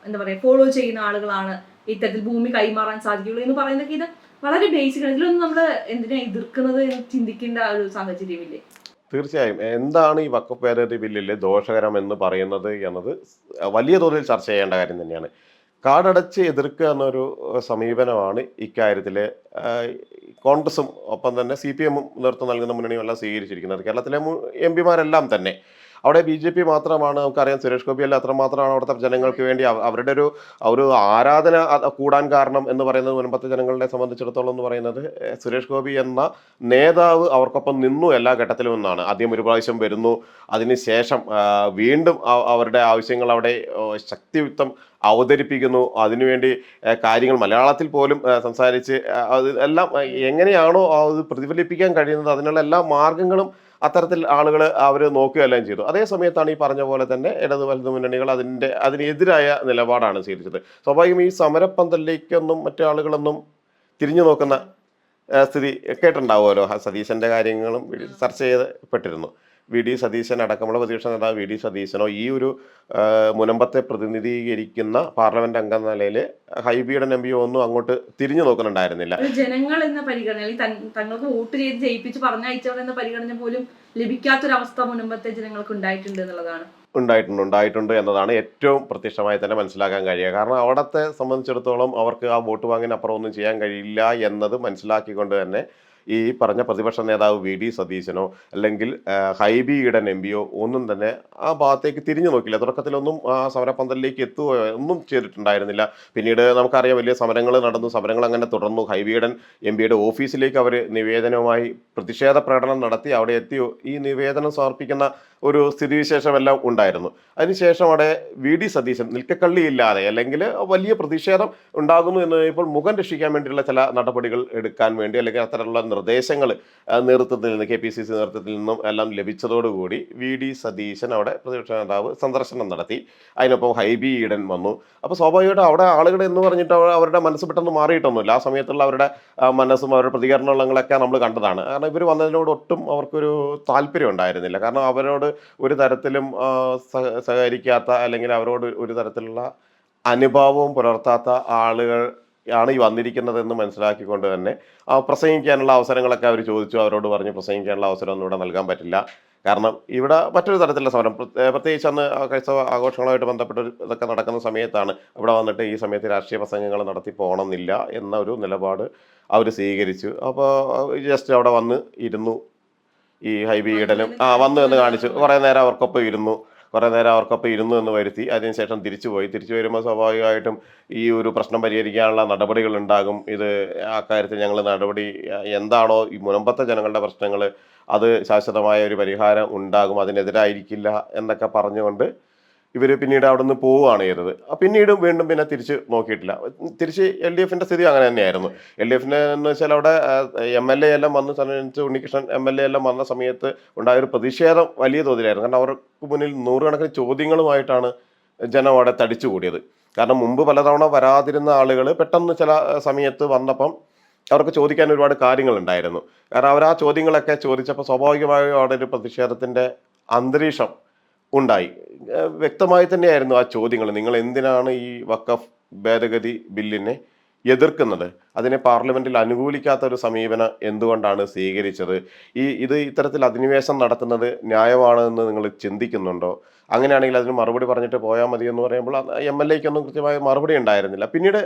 എന്താ പറയാ ഫോളോ ചെയ്യുന്ന ആളുകളാണ് ഇത്തരത്തിൽ ഭൂമി കൈമാറാൻ സാധിക്കുള്ളൂ എന്ന് പറയുന്നതൊക്കെ ഇത് വളരെ ബേസിക് ആണ്. ഇതിലൊന്നും നമ്മൾ എന്തിനാ എതിർക്കുന്നത് എന്ന് ചിന്തിക്കേണ്ട ഒരു സാഹചര്യമില്ലേ തീർച്ചയായും. എന്താണ് ഈ വക്കഫ് ഭേദഗതി ബില്ലിൽ ദോഷകരം എന്ന് പറയുന്നത് എന്നത് വലിയ തോതിൽ ചർച്ച ചെയ്യേണ്ട കാര്യം തന്നെയാണ്. കാടടച്ച് എതിർക്കുക എന്നൊരു സമീപനമാണ് ഇക്കാര്യത്തിൽ കോൺഗ്രസും ഒപ്പം തന്നെ സി പി എമ്മും നേതൃത്വം നൽകുന്ന മുന്നണിയും എല്ലാം സ്വീകരിച്ചിരിക്കുന്നത്. കേരളത്തിലെ എം പിമാരെല്ലാം തന്നെ അവിടെ ബി ജെ പി മാത്രമാണ് നമുക്കറിയാം സുരേഷ് ഗോപി അല്ല അത്രമാത്രമാണ് അവിടുത്തെ ജനങ്ങൾക്ക് വേണ്ടി അവരുടെ ഒരു ഒരു ആരാധന കൂടാൻ കാരണം എന്ന് പറയുന്നത് മുൻപത്തെ ജനങ്ങളെ സംബന്ധിച്ചിടത്തോളം എന്ന് പറയുന്നത് സുരേഷ് ഗോപി എന്ന നേതാവ് അവർക്കൊപ്പം നിന്നു എല്ലാ ഘട്ടത്തിലും എന്നാണ്. ആദ്യം ഒരു പ്രാവശ്യം വരുന്നു അതിനുശേഷം വീണ്ടും അവരുടെ ആവശ്യങ്ങൾ അവിടെ ശക്തിയുക്തം അവതരിപ്പിക്കുന്നു. അതിനുവേണ്ടി കാര്യങ്ങൾ മലയാളത്തിൽ പോലും സംസാരിച്ച് അത് എല്ലാം എങ്ങനെയാണോ അത് പ്രതിഫലിപ്പിക്കാൻ കഴിയുന്നത് അതിനുള്ള എല്ലാ മാർഗങ്ങളും അത്തരത്തിൽ ആളുകൾ അവർ നോക്കുകയെല്ലാം ചെയ്തു. അതേ സമയത്താണ് ഈ പറഞ്ഞ പോലെ തന്നെ ഇടതു വലതു മുന്നണികൾ അതിന്റെ അതിനെതിരായ നിലപാടാണ് സ്വീകരിച്ചത്. സ്വാഭാവികം ഈ സമരപ്പന്തലിലേക്കൊന്നും മറ്റു ആളുകളൊന്നും തിരിഞ്ഞു നോക്കുന്ന സ്ഥിതി കേട്ടിട്ടുണ്ടാവുമല്ലോ. സതീശന്റെ കാര്യങ്ങളും ചർച്ച ചെയ്യപ്പെട്ടിരുന്നു. വി ഡി സതീശൻ അടക്കമുള്ള പ്രതിപക്ഷ നേതാവ് വി ഡി സതീശനോ ഈ ഒരു മുനമ്പത്തെ പ്രതിനിധീകരിക്കുന്ന പാർലമെന്റ് അംഗം എന്ന നിലയിൽ ഹൈബിയുടെ നമ്പിയോ ഒന്നും അങ്ങോട്ട് തിരിഞ്ഞു നോക്കുന്നുണ്ടായിരുന്നില്ല. ജനങ്ങൾ എന്ന പരിഗണന തങ്ങൾക്ക് വോട്ട് ചെയ്ത് ജയിപ്പിച്ച് പറഞ്ഞയച്ചവർ എന്ന പരിഗണന പോലും ലഭിക്കാത്തൊരവസ്ഥ മുനമ്പത്തെ ജനങ്ങൾക്ക് ഉണ്ടായിട്ടുണ്ട് എന്നുള്ളതാണ്. ഉണ്ടായിട്ടുണ്ട് ഉണ്ടായിട്ടുണ്ട് എന്നതാണ് ഏറ്റവും പ്രത്യക്ഷമായി തന്നെ മനസ്സിലാക്കാൻ കഴിയുക. കാരണം അവിടത്തെ സംബന്ധിച്ചിടത്തോളം അവർക്ക് ആ വോട്ട് വാങ്ങിനപ്പുറം ഒന്നും ചെയ്യാൻ കഴിയില്ല എന്നത് മനസ്സിലാക്കിക്കൊണ്ട് തന്നെ ഈ പറഞ്ഞ പ്രതിപക്ഷ നേതാവ് വി ഡി സതീശനോ അല്ലെങ്കിൽ ഹൈബി ഈഡൻ എം പിയോ ഒന്നും തന്നെ ആ ഭാഗത്തേക്ക് തിരിഞ്ഞു നോക്കില്ല തുടക്കത്തിലൊന്നും ആ സമരപന്തലിലേക്ക് എത്തുകയോ ഒന്നും ചെയ്തിട്ടുണ്ടായിരുന്നില്ല. പിന്നീട് നമുക്കറിയാം വലിയ സമരങ്ങൾ നടന്നു. സമരങ്ങൾ അങ്ങനെ തുടർന്നു. ഹൈബി ഈഡൻ എം പിയുടെ ഓഫീസിലേക്ക് അവർ നിവേദനവുമായി പ്രതിഷേധ പ്രകടനം നടത്തി അവിടെ എത്തി ഈ നിവേദനം സമർപ്പിക്കുന്ന ഒരു സ്ഥിതിവിശേഷമെല്ലാം ഉണ്ടായിരുന്നു. അതിനുശേഷം അവിടെ വി ഡി സതീശൻ നിൽക്കക്കള്ളിയില്ലാതെ അല്ലെങ്കിൽ വലിയ പ്രതിഷേധം ഉണ്ടാകുന്നു എന്ന് ഇപ്പോൾ മുഖം രക്ഷിക്കാൻ വേണ്ടിയുള്ള ചില നടപടികൾ എടുക്കാൻ വേണ്ടി അല്ലെങ്കിൽ അത്തരമുള്ള നിർദ്ദേശങ്ങൾ നേതൃത്വത്തിൽ നിന്ന് കെ പി സി സി നേതൃത്വത്തിൽ നിന്നും എല്ലാം ലഭിച്ചതോടുകൂടി വി ഡി സതീശൻ അവിടെ പ്രതിപക്ഷ നേതാവ് സന്ദർശനം നടത്തി. അതിനൊപ്പം ഹൈബി ഈഡൻ വന്നു. അപ്പോൾ സ്വാഭാവികമായിട്ടും അവിടെ ആളുകൾ എന്ന് പറഞ്ഞിട്ട് അവരുടെ മനസ്സ് പെട്ടെന്ന് മാറിയിട്ടൊന്നുമില്ല. ആ സമയത്തുള്ള അവരുടെ മനസ്സും അവരുടെ പ്രതികരണങ്ങളൊക്കെ നമ്മൾ കണ്ടതാണ്. കാരണം ഇവർ വന്നതിനോട് ഒട്ടും അവർക്കൊരു താല്പര്യം ഉണ്ടായിരുന്നില്ല. കാരണം അവരോട് ഒരു തരത്തിലും സഹകരിക്കാത്ത അല്ലെങ്കിൽ അവരോട് ഒരു തരത്തിലുള്ള അനുഭാവവും പുലർത്താത്ത ആളുകൾ ആണ് ഈ വന്നിരിക്കുന്നതെന്ന് മനസ്സിലാക്കിക്കൊണ്ട് തന്നെ പ്രസംഗിക്കാനുള്ള അവസരങ്ങളൊക്കെ അവർ ചോദിച്ചു. അവരോട് പറഞ്ഞു പ്രസംഗിക്കാനുള്ള അവസരമൊന്നും ഇവിടെ നൽകാൻ പറ്റില്ല. കാരണം ഇവിടെ മറ്റൊരു തരത്തിലുള്ള സമരം പ്രത്യേക- പ്രത്യേകിച്ച് അന്ന് ക്രൈസ്തവ ആഘോഷങ്ങളുമായിട്ട് ബന്ധപ്പെട്ട് ഇതൊക്കെ നടക്കുന്ന സമയത്താണ് ഇവിടെ വന്നിട്ട് ഈ സമയത്ത് രാഷ്ട്രീയ പ്രസംഗങ്ങൾ നടത്തി പോകണമെന്നില്ല എന്ന ഒരു നിലപാട് അവർ സ്വീകരിച്ചു. അപ്പോൾ ജസ്റ്റ് അവിടെ വന്ന് ഇരുന്നു. ഈ ഹൈബി ഇടലും ആ വന്നു എന്ന് കാണിച്ചു. കുറേ നേരം അവർക്കൊപ്പം ഇരുന്നു. കുറേ നേരം അവർക്കൊപ്പം ഇരുന്നു എന്ന് വരുത്തി. അതിനുശേഷം തിരിച്ചു പോയി. തിരിച്ചു വരുമ്പോൾ സ്വാഭാവികമായിട്ടും ഈ ഒരു പ്രശ്നം പരിഹരിക്കാനുള്ള നടപടികൾ ഉണ്ടാകും. ഇത് ആ കാര്യത്തിൽ ഞങ്ങൾ നടപടി എന്താണോ ഈ മുനമ്പത്തെ ജനങ്ങളുടെ പ്രശ്നങ്ങൾ അത് ശാശ്വതമായ ഒരു പരിഹാരം ഉണ്ടാകും. അതിനെതിരായിരിക്കില്ല എന്നൊക്കെ പറഞ്ഞുകൊണ്ട് ഇവർ പിന്നീട് അവിടെ നിന്ന് പോവുകയാണ് ചെയ്തത്. പിന്നീട് വീണ്ടും പിന്നെ തിരിച്ച് നോക്കിയിട്ടില്ല. തിരിച്ച് എൽ ഡി എഫിന്റെ സ്ഥിതി അങ്ങനെ തന്നെയായിരുന്നു. എൽ ഡി എഫിന്റെ എന്ന് വെച്ചാൽ അവിടെ എം എൽ എ എല്ലാം വന്ന സമയത്ത് ഉണ്ണികൃഷ്ണൻ എം എൽ എ എല്ലാം വന്ന സമയത്ത് ഉണ്ടായ ഒരു പ്രതിഷേധം വലിയ തോതിലായിരുന്നു. കാരണം അവർക്ക് മുന്നിൽ നൂറുകണക്കിന് ചോദ്യങ്ങളുമായിട്ടാണ് ജനം അവിടെ തടിച്ചുകൂടിയത് കാരണം മുമ്പ് പലതവണ വരാതിരുന്ന ആളുകൾ പെട്ടെന്ന് ചില സമയത്ത് വന്നപ്പം അവർക്ക് ചോദിക്കാൻ ഒരുപാട് കാര്യങ്ങളുണ്ടായിരുന്നു. കാരണം അവർ ആ ചോദ്യങ്ങളൊക്കെ ചോദിച്ചപ്പോൾ സ്വാഭാവികമായും അവിടെ ഒരു പ്രതിഷേധത്തിന്റെ അന്തരീക്ഷം ഉണ്ടായി. വ്യക്തമായി തന്നെയായിരുന്നു ആ ചോദ്യങ്ങൾ. നിങ്ങൾ എന്തിനാണ് ഈ വക്കഫ് ഭേദഗതി ബില്ലിനെ എതിർക്കുന്നത്? അതിനെ പാർലമെന്റിൽ അനുകൂലിക്കാത്ത ഒരു സമീപനം എന്തുകൊണ്ടാണ് സ്വീകരിച്ചത്? ഈ ഇത് ഇത്തരത്തിൽ അധിനിവേശം നടത്തുന്നത് ന്യായമാണെന്ന് നിങ്ങൾ ചിന്തിക്കുന്നുണ്ടോ? അങ്ങനെയാണെങ്കിൽ അതിന് മറുപടി പറഞ്ഞിട്ട് പോയാൽ മതി എന്ന് പറയുമ്പോൾ എം എൽ എക്കൊന്നും കൃത്യമായ മറുപടി ഉണ്ടായിരുന്നില്ല. പിന്നീട്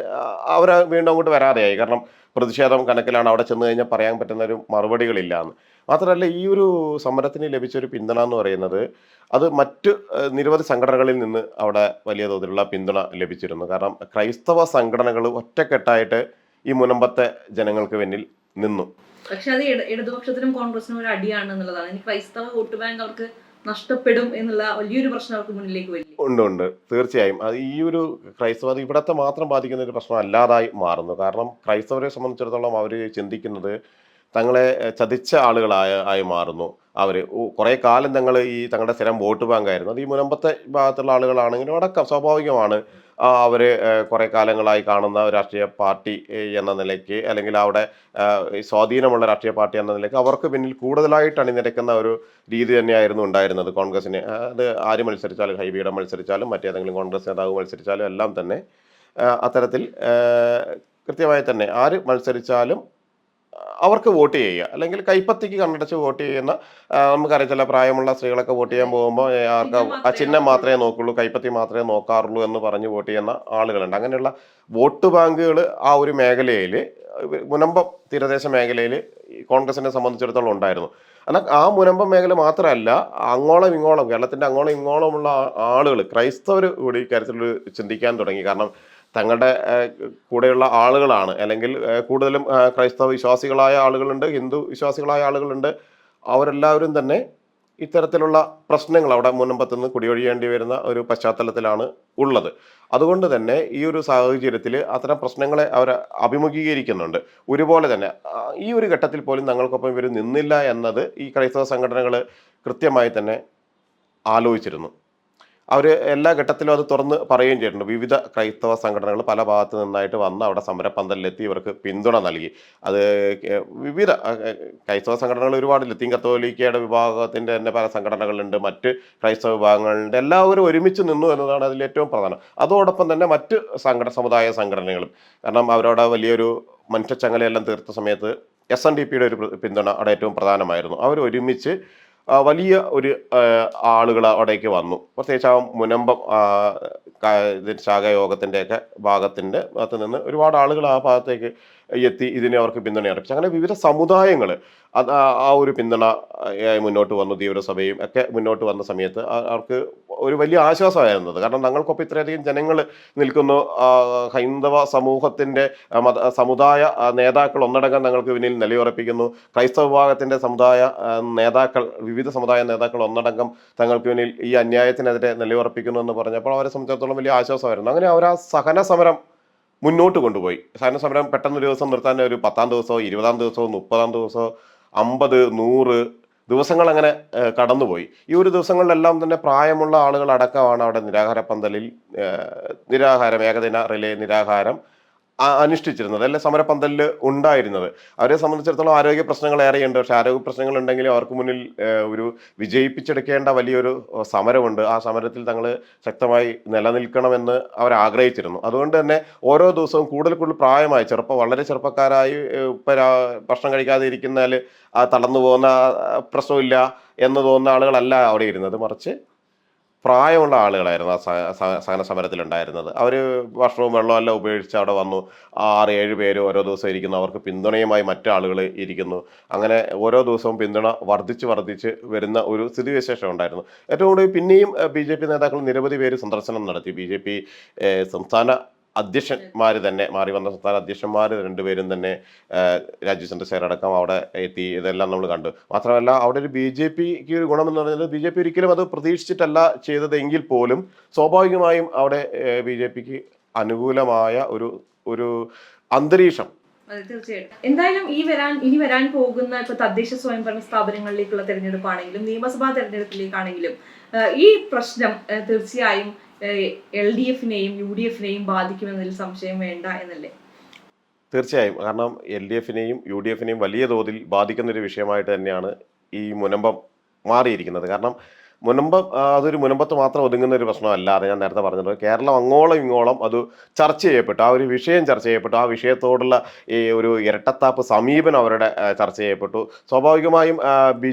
അവർ വീണ്ടും അങ്ങോട്ട് വരാതെയായി. കാരണം പ്രതിഷേധം കണക്കിലാണ് അവിടെ ചെന്ന് കഴിഞ്ഞാൽ പറയാൻ പറ്റുന്ന ഒരു മറുപടികളില്ല എന്ന് മാത്രമല്ല ഈ ഒരു സമരത്തിന് ലഭിച്ച ഒരു പിന്തുണ എന്ന് പറയുന്നത് അത് മറ്റ് നിരവധി സംഘടനകളിൽ നിന്ന് അവിടെ വലിയ തോതിലുള്ള പിന്തുണ ലഭിച്ചിരുന്നു. കാരണം ക്രൈസ്തവ സംഘടനകൾ ഒറ്റക്കെട്ടായിട്ട് ഈ മുനമ്പത്തെ ജനങ്ങൾക്ക് പിന്നിൽ നിന്നു. പക്ഷെ അത് ഇട- ഇടതുപക്ഷത്തിനും കോൺഗ്രസിനും ഒരു അടിയാണ് എന്നുള്ളതാണ്. ഇനി ക്രൈസ്തവ വോട്ട് ബാങ്ക് അവർക്ക് നഷ്ടപ്പെടും എന്നുള്ള വലിയൊരു പ്രശ്നം അവർക്ക് മുന്നിലേക്ക് വരും ഉണ്ട് ഉണ്ട്. തീർച്ചയായും. അത് ഈ ഒരു ക്രൈസ്തവ അത് ഇവിടത്തെ മാത്രം ബാധിക്കുന്ന ഒരു പ്രശ്നം അല്ലാതായി മാറുന്നു. കാരണം ക്രൈസ്തവരെ സംബന്ധിച്ചിടത്തോളം അവർ ചിന്തിക്കുന്നത് തങ്ങളെ ചതിച്ച ആളുകളായ ആയി മാറുന്നു. അവർ കുറേ കാലം തങ്ങൾ ഈ തങ്ങളുടെ സ്ഥിരം വോട്ട് ബാങ്കായിരുന്നു. അത് ഈ മുനമ്പത്തെ ഭാഗത്തുള്ള ആളുകളാണെങ്കിലും അടക്കം സ്വാഭാവികമാണ്. അവർ കുറേ കാലങ്ങളായി കാണുന്ന രാഷ്ട്രീയ പാർട്ടി എന്ന നിലയ്ക്ക് അല്ലെങ്കിൽ അവിടെ സ്വാധീനമുള്ള രാഷ്ട്രീയ പാർട്ടി എന്ന നിലയ്ക്ക് അവർക്ക് പിന്നിൽ കൂടുതലായിട്ട് അണിനിരക്കുന്ന ഒരു രീതി തന്നെയായിരുന്നു ഉണ്ടായിരുന്നത് കോൺഗ്രസിന്. അത് ആര് മത്സരിച്ചാലും ഹൈബിയുടെ മത്സരിച്ചാലും മറ്റേതെങ്കിലും കോൺഗ്രസ് നേതാവ് മത്സരിച്ചാലും എല്ലാം തന്നെ അത്തരത്തിൽ കൃത്യമായി തന്നെ ആര് മത്സരിച്ചാലും അവർക്ക് വോട്ട് ചെയ്യുക. അല്ലെങ്കിൽ കൈപ്പത്തിക്ക് കണ്ണടച്ച് വോട്ട് ചെയ്യുന്ന നമുക്കറിയാം ചില പ്രായമുള്ള സ്ത്രീകളൊക്കെ വോട്ട് ചെയ്യാൻ പോകുമ്പോൾ ആർക്ക് ആ ചിഹ്നം മാത്രമേ നോക്കുള്ളൂ കൈപ്പത്തി മാത്രമേ നോക്കാറുള്ളൂ എന്ന് പറഞ്ഞ് വോട്ട് ചെയ്യുന്ന ആളുകളുണ്ട്. അങ്ങനെയുള്ള വോട്ട് ബാങ്കുകൾ ആ ഒരു മേഖലയിൽ മുനമ്പം തീരദേശ മേഖലയിൽ കോൺഗ്രസിനെ സംബന്ധിച്ചിടത്തോളം ഉണ്ടായിരുന്നു. എന്നാൽ ആ മുനമ്പം മേഖല മാത്രമല്ല അങ്ങോളം ഇങ്ങോളം കേരളത്തിന്റെ അങ്ങോളം ഇങ്ങോളമുള്ള ആളുകൾ ക്രൈസ്തവർ കൂടി ഇക്കാര്യത്തിൽ ചിന്തിക്കാൻ തുടങ്ങി. കാരണം തങ്ങളുടെ കൂടെയുള്ള ആളുകളാണ്. അല്ലെങ്കിൽ കൂടുതലും ക്രൈസ്തവ വിശ്വാസികളായ ആളുകളുണ്ട് ഹിന്ദു വിശ്വാസികളായ ആളുകളുണ്ട്. അവരെല്ലാവരും തന്നെ ഇത്തരത്തിലുള്ള പ്രശ്നങ്ങൾ അവിടെ മുനമ്പത്ത് നിന്ന് കുടിയൊഴിയേണ്ടി വരുന്ന ഒരു പശ്ചാത്തലത്തിലാണ് ഉള്ളത്. അതുകൊണ്ട് തന്നെ ഈ ഒരു സാഹചര്യത്തിൽ അത്തരം പ്രശ്നങ്ങളെ അവർ അഭിമുഖീകരിക്കുന്നുണ്ട്. ഒരുപോലെ തന്നെ ഈ ഒരു ഘട്ടത്തിൽ പോലും തങ്ങൾക്കൊപ്പം ഇവർ നിന്നില്ല എന്നത് ഈ ക്രൈസ്തവ സംഘടനകൾ കൃത്യമായി തന്നെ ആലോചിച്ചിരുന്നു. അവർ എല്ലാ ഘട്ടത്തിലും അത് തുറന്ന് പറയുകയും ചെയ്തിട്ടുണ്ട്. വിവിധ ക്രൈസ്തവ സംഘടനകൾ പല ഭാഗത്തു നിന്നായിട്ട് വന്ന് അവിടെ സമരപ്പന്തലിലെത്തി ഇവർക്ക് പിന്തുണ നൽകി. അത് വിവിധ ക്രൈസ്തവ സംഘടനകൾ ഒരുപാട് ലത്തീൻ കത്തോലിക്കയുടെ വിഭാഗത്തിന്റെ തന്നെ പല സംഘടനകളുണ്ട്. മറ്റ് ക്രൈസ്തവ വിഭാഗങ്ങളുണ്ട്. എല്ലാവരും ഒരുമിച്ച് നിന്നു എന്നതാണ് അതിൽ ഏറ്റവും പ്രധാനം. അതോടൊപ്പം തന്നെ മറ്റ് സംഘടന സമുദായ സംഘടനകളും. കാരണം അവരവിടെ വലിയൊരു മനുഷ്യച്ചങ്ങലയെല്ലാം തീർത്ത സമയത്ത് എസ് എൻ ഡി പിയുടെ ഒരു പിന്തുണ അവിടെ ഏറ്റവും പ്രധാനമായിരുന്നു. അവർ ഒരുമിച്ച് വലിയ ഒരു ആളുകൾ അവിടേക്ക് വന്നു. പ്രത്യേകിച്ച് ആ മുനമ്പം ശാഖയോഗത്തിന്റെയൊക്കെ ഭാഗത്തിന്റെ ഭാഗത്ത് നിന്ന് ഒരുപാട് ആളുകൾ ആ ഭാഗത്തേക്ക് എത്തി ഇതിനെ അവർക്ക് പിന്തുണ അർപ്പിച്ചു അങ്ങനെ വിവിധ സമുദായങ്ങൾ അത് ആ- ഒരു പിന്തുണ മുന്നോട്ട് വന്നു തീവ്രസഭയും ഒക്കെ മുന്നോട്ട് വന്ന സമയത്ത് അവർക്ക് ഒരു വലിയ ആശ്വാസമായിരുന്നത്. കാരണം ഞങ്ങൾക്കൊപ്പം ഇത്രയധികം ജനങ്ങൾ നിൽക്കുന്നു. ഹൈന്ദവ സമൂഹത്തിന്റെ മത സമുദായ നേതാക്കൾ ഒന്നടങ്കം ഞങ്ങൾക്ക് പിന്നിൽ നിലയുറപ്പിക്കുന്നു. ക്രൈസ്തവ വിഭാഗത്തിന്റെ സമുദായ നേതാക്കൾ വിവിധ സമുദായ നേതാക്കൾ ഒന്നടങ്കം തങ്ങൾക്ക് പിന്നിൽ ഈ അന്യായത്തിനെതിരെ നിലയുറപ്പിക്കുന്നു എന്ന് പറഞ്ഞപ്പോൾ അവരെ സംബന്ധിച്ചിടത്തോളം വലിയ ആശ്വാസമായിരുന്നു. അങ്ങനെ അവർ ആ സഹന സമരം മുന്നോട്ട് കൊണ്ടുപോയി. സഹന സമരം പെട്ടെന്ന് ഒരു ദിവസം നിർത്താൻ ഒരു പത്താം ദിവസമോ ഇരുപതാം ദിവസമോ മുപ്പതാം ദിവസമോ അമ്പത് നൂറ് ദിവസങ്ങൾ അങ്ങനെ കടന്നുപോയി. ഈ ഒരു ദിവസങ്ങളിലെല്ലാം തന്നെ പ്രായമുള്ള ആളുകൾ അടക്കമാണ് അവിടെ നിരാഹാര പന്തലിൽ നിരാഹാരം ഏകദിന റിലേ നിരാഹാരം അനുഷ്ഠിച്ചിരുന്നത് അല്ലെ സമരപന്തലിൽ ഉണ്ടായിരുന്നത്. അവരെ സംബന്ധിച്ചിടത്തോളം ആരോഗ്യ പ്രശ്നങ്ങൾ ഏറെയുണ്ട്. പക്ഷെ ആരോഗ്യ പ്രശ്നങ്ങൾ ഉണ്ടെങ്കിൽ അവർക്ക് മുന്നിൽ ഒരു വിജയിപ്പിച്ചെടുക്കേണ്ട വലിയൊരു സമരമുണ്ട്. ആ സമരത്തിൽ തങ്ങൾ ശക്തമായി നിലനിൽക്കണമെന്ന് അവർ ആഗ്രഹിച്ചിരുന്നു. അതുകൊണ്ട് തന്നെ ഓരോ ദിവസവും കൂടുതൽ കൂടുതൽ പ്രായമായി ചെറുപ്പം വളരെ ചെറുപ്പക്കാരായി ഭക്ഷണം കഴിക്കാതെ ഇരിക്കുന്നതിൽ തളർന്നു പോകുന്ന പ്രശ്നമില്ല എന്ന് തോന്നുന്ന ആളുകളല്ല അവിടെ ഇരുന്നത്. മറിച്ച് പ്രായമുള്ള ആളുകളായിരുന്നു ആ സഹന സമരത്തിൽ സമരത്തിലുണ്ടായിരുന്നത്. അവർ ഭക്ഷണവും വെള്ളവും എല്ലാം ഉപയോഗിച്ച് അവിടെ വന്നു. ആറ് ഏഴ് പേര് ഓരോ ദിവസം ഇരിക്കുന്നു. അവർക്ക് പിന്തുണയുമായി മറ്റാളുകൾ ഇരിക്കുന്നു. അങ്ങനെ ഓരോ ദിവസവും പിന്തുണ വർദ്ധിച്ച് വർദ്ധിച്ച് വരുന്ന ഒരു സ്ഥിതിവിശേഷം ഉണ്ടായിരുന്നു. ഏറ്റവും കൂടുതൽ പിന്നെയും ബി നേതാക്കൾ നിരവധി പേര് സന്ദർശനം നടത്തി. ബി സംസ്ഥാന അധ്യക്ഷന്മാർ തന്നെ മാറി വന്ന സംസ്ഥാന അധ്യക്ഷന്മാർ രണ്ടുപേരും തന്നെ രാജീവ് ചന്ദ്രശേഖർ അടക്കം അവിടെ എത്തി. ഇതെല്ലാം നമ്മൾ കണ്ടു. മാത്രമല്ല അവിടെ ഒരു ബി ജെ പിക്ക് ഒരു ഗുണമെന്ന് പറഞ്ഞാൽ ബി ജെ പി ഒരിക്കലും അത് പ്രതീക്ഷിച്ചിട്ടല്ല ചെയ്തതെങ്കിൽ പോലും സ്വാഭാവികമായും അവിടെ ബി ജെ പിക്ക് അനുകൂലമായ ഒരു ഒരു അന്തരീക്ഷം. തീർച്ചയായിട്ടും. എന്തായാലും ഈ വരാൻ ഇനി വരാൻ പോകുന്ന ഇപ്പൊ തദ്ദേശ സ്വയംഭരണ സ്ഥാപനങ്ങളിലേക്കുള്ള തെരഞ്ഞെടുപ്പാണെങ്കിലും നിയമസഭാ തെരഞ്ഞെടുപ്പിലേക്കാണെങ്കിലും ഈ പ്രശ്നം തീർച്ചയായും എൽ ഡി എഫിനെയും യു ഡി എഫിനെയും ബാധിക്കുമെന്നതിൽ സംശയം വേണ്ട എന്നല്ലേ? തീർച്ചയായും. കാരണം എൽ ഡി എഫിനെയും യു ഡി എഫിനെയും വലിയ തോതിൽ ബാധിക്കുന്ന ഒരു വിഷയമായിട്ട് തന്നെയാണ് ഈ മുനമ്പം മാറിയിരിക്കുന്നത്. കാരണം മുനമ്പം അതൊരു മുനമ്പത്ത് മാത്രം ഒതുങ്ങുന്ന ഒരു പ്രശ്നമല്ല അത് ഞാൻ നേരത്തെ പറഞ്ഞത് കേരളം അങ്ങോളം ഇങ്ങോളം അത് ചർച്ച ചെയ്യപ്പെട്ടു. ആ ഒരു വിഷയം ചർച്ച ചെയ്യപ്പെട്ടു. ആ വിഷയത്തോടുള്ള ഈ ഒരു ഇരട്ടത്താപ്പ് സമീപനം അവരുടെ ചർച്ച ചെയ്യപ്പെട്ടു. സ്വാഭാവികമായും ബി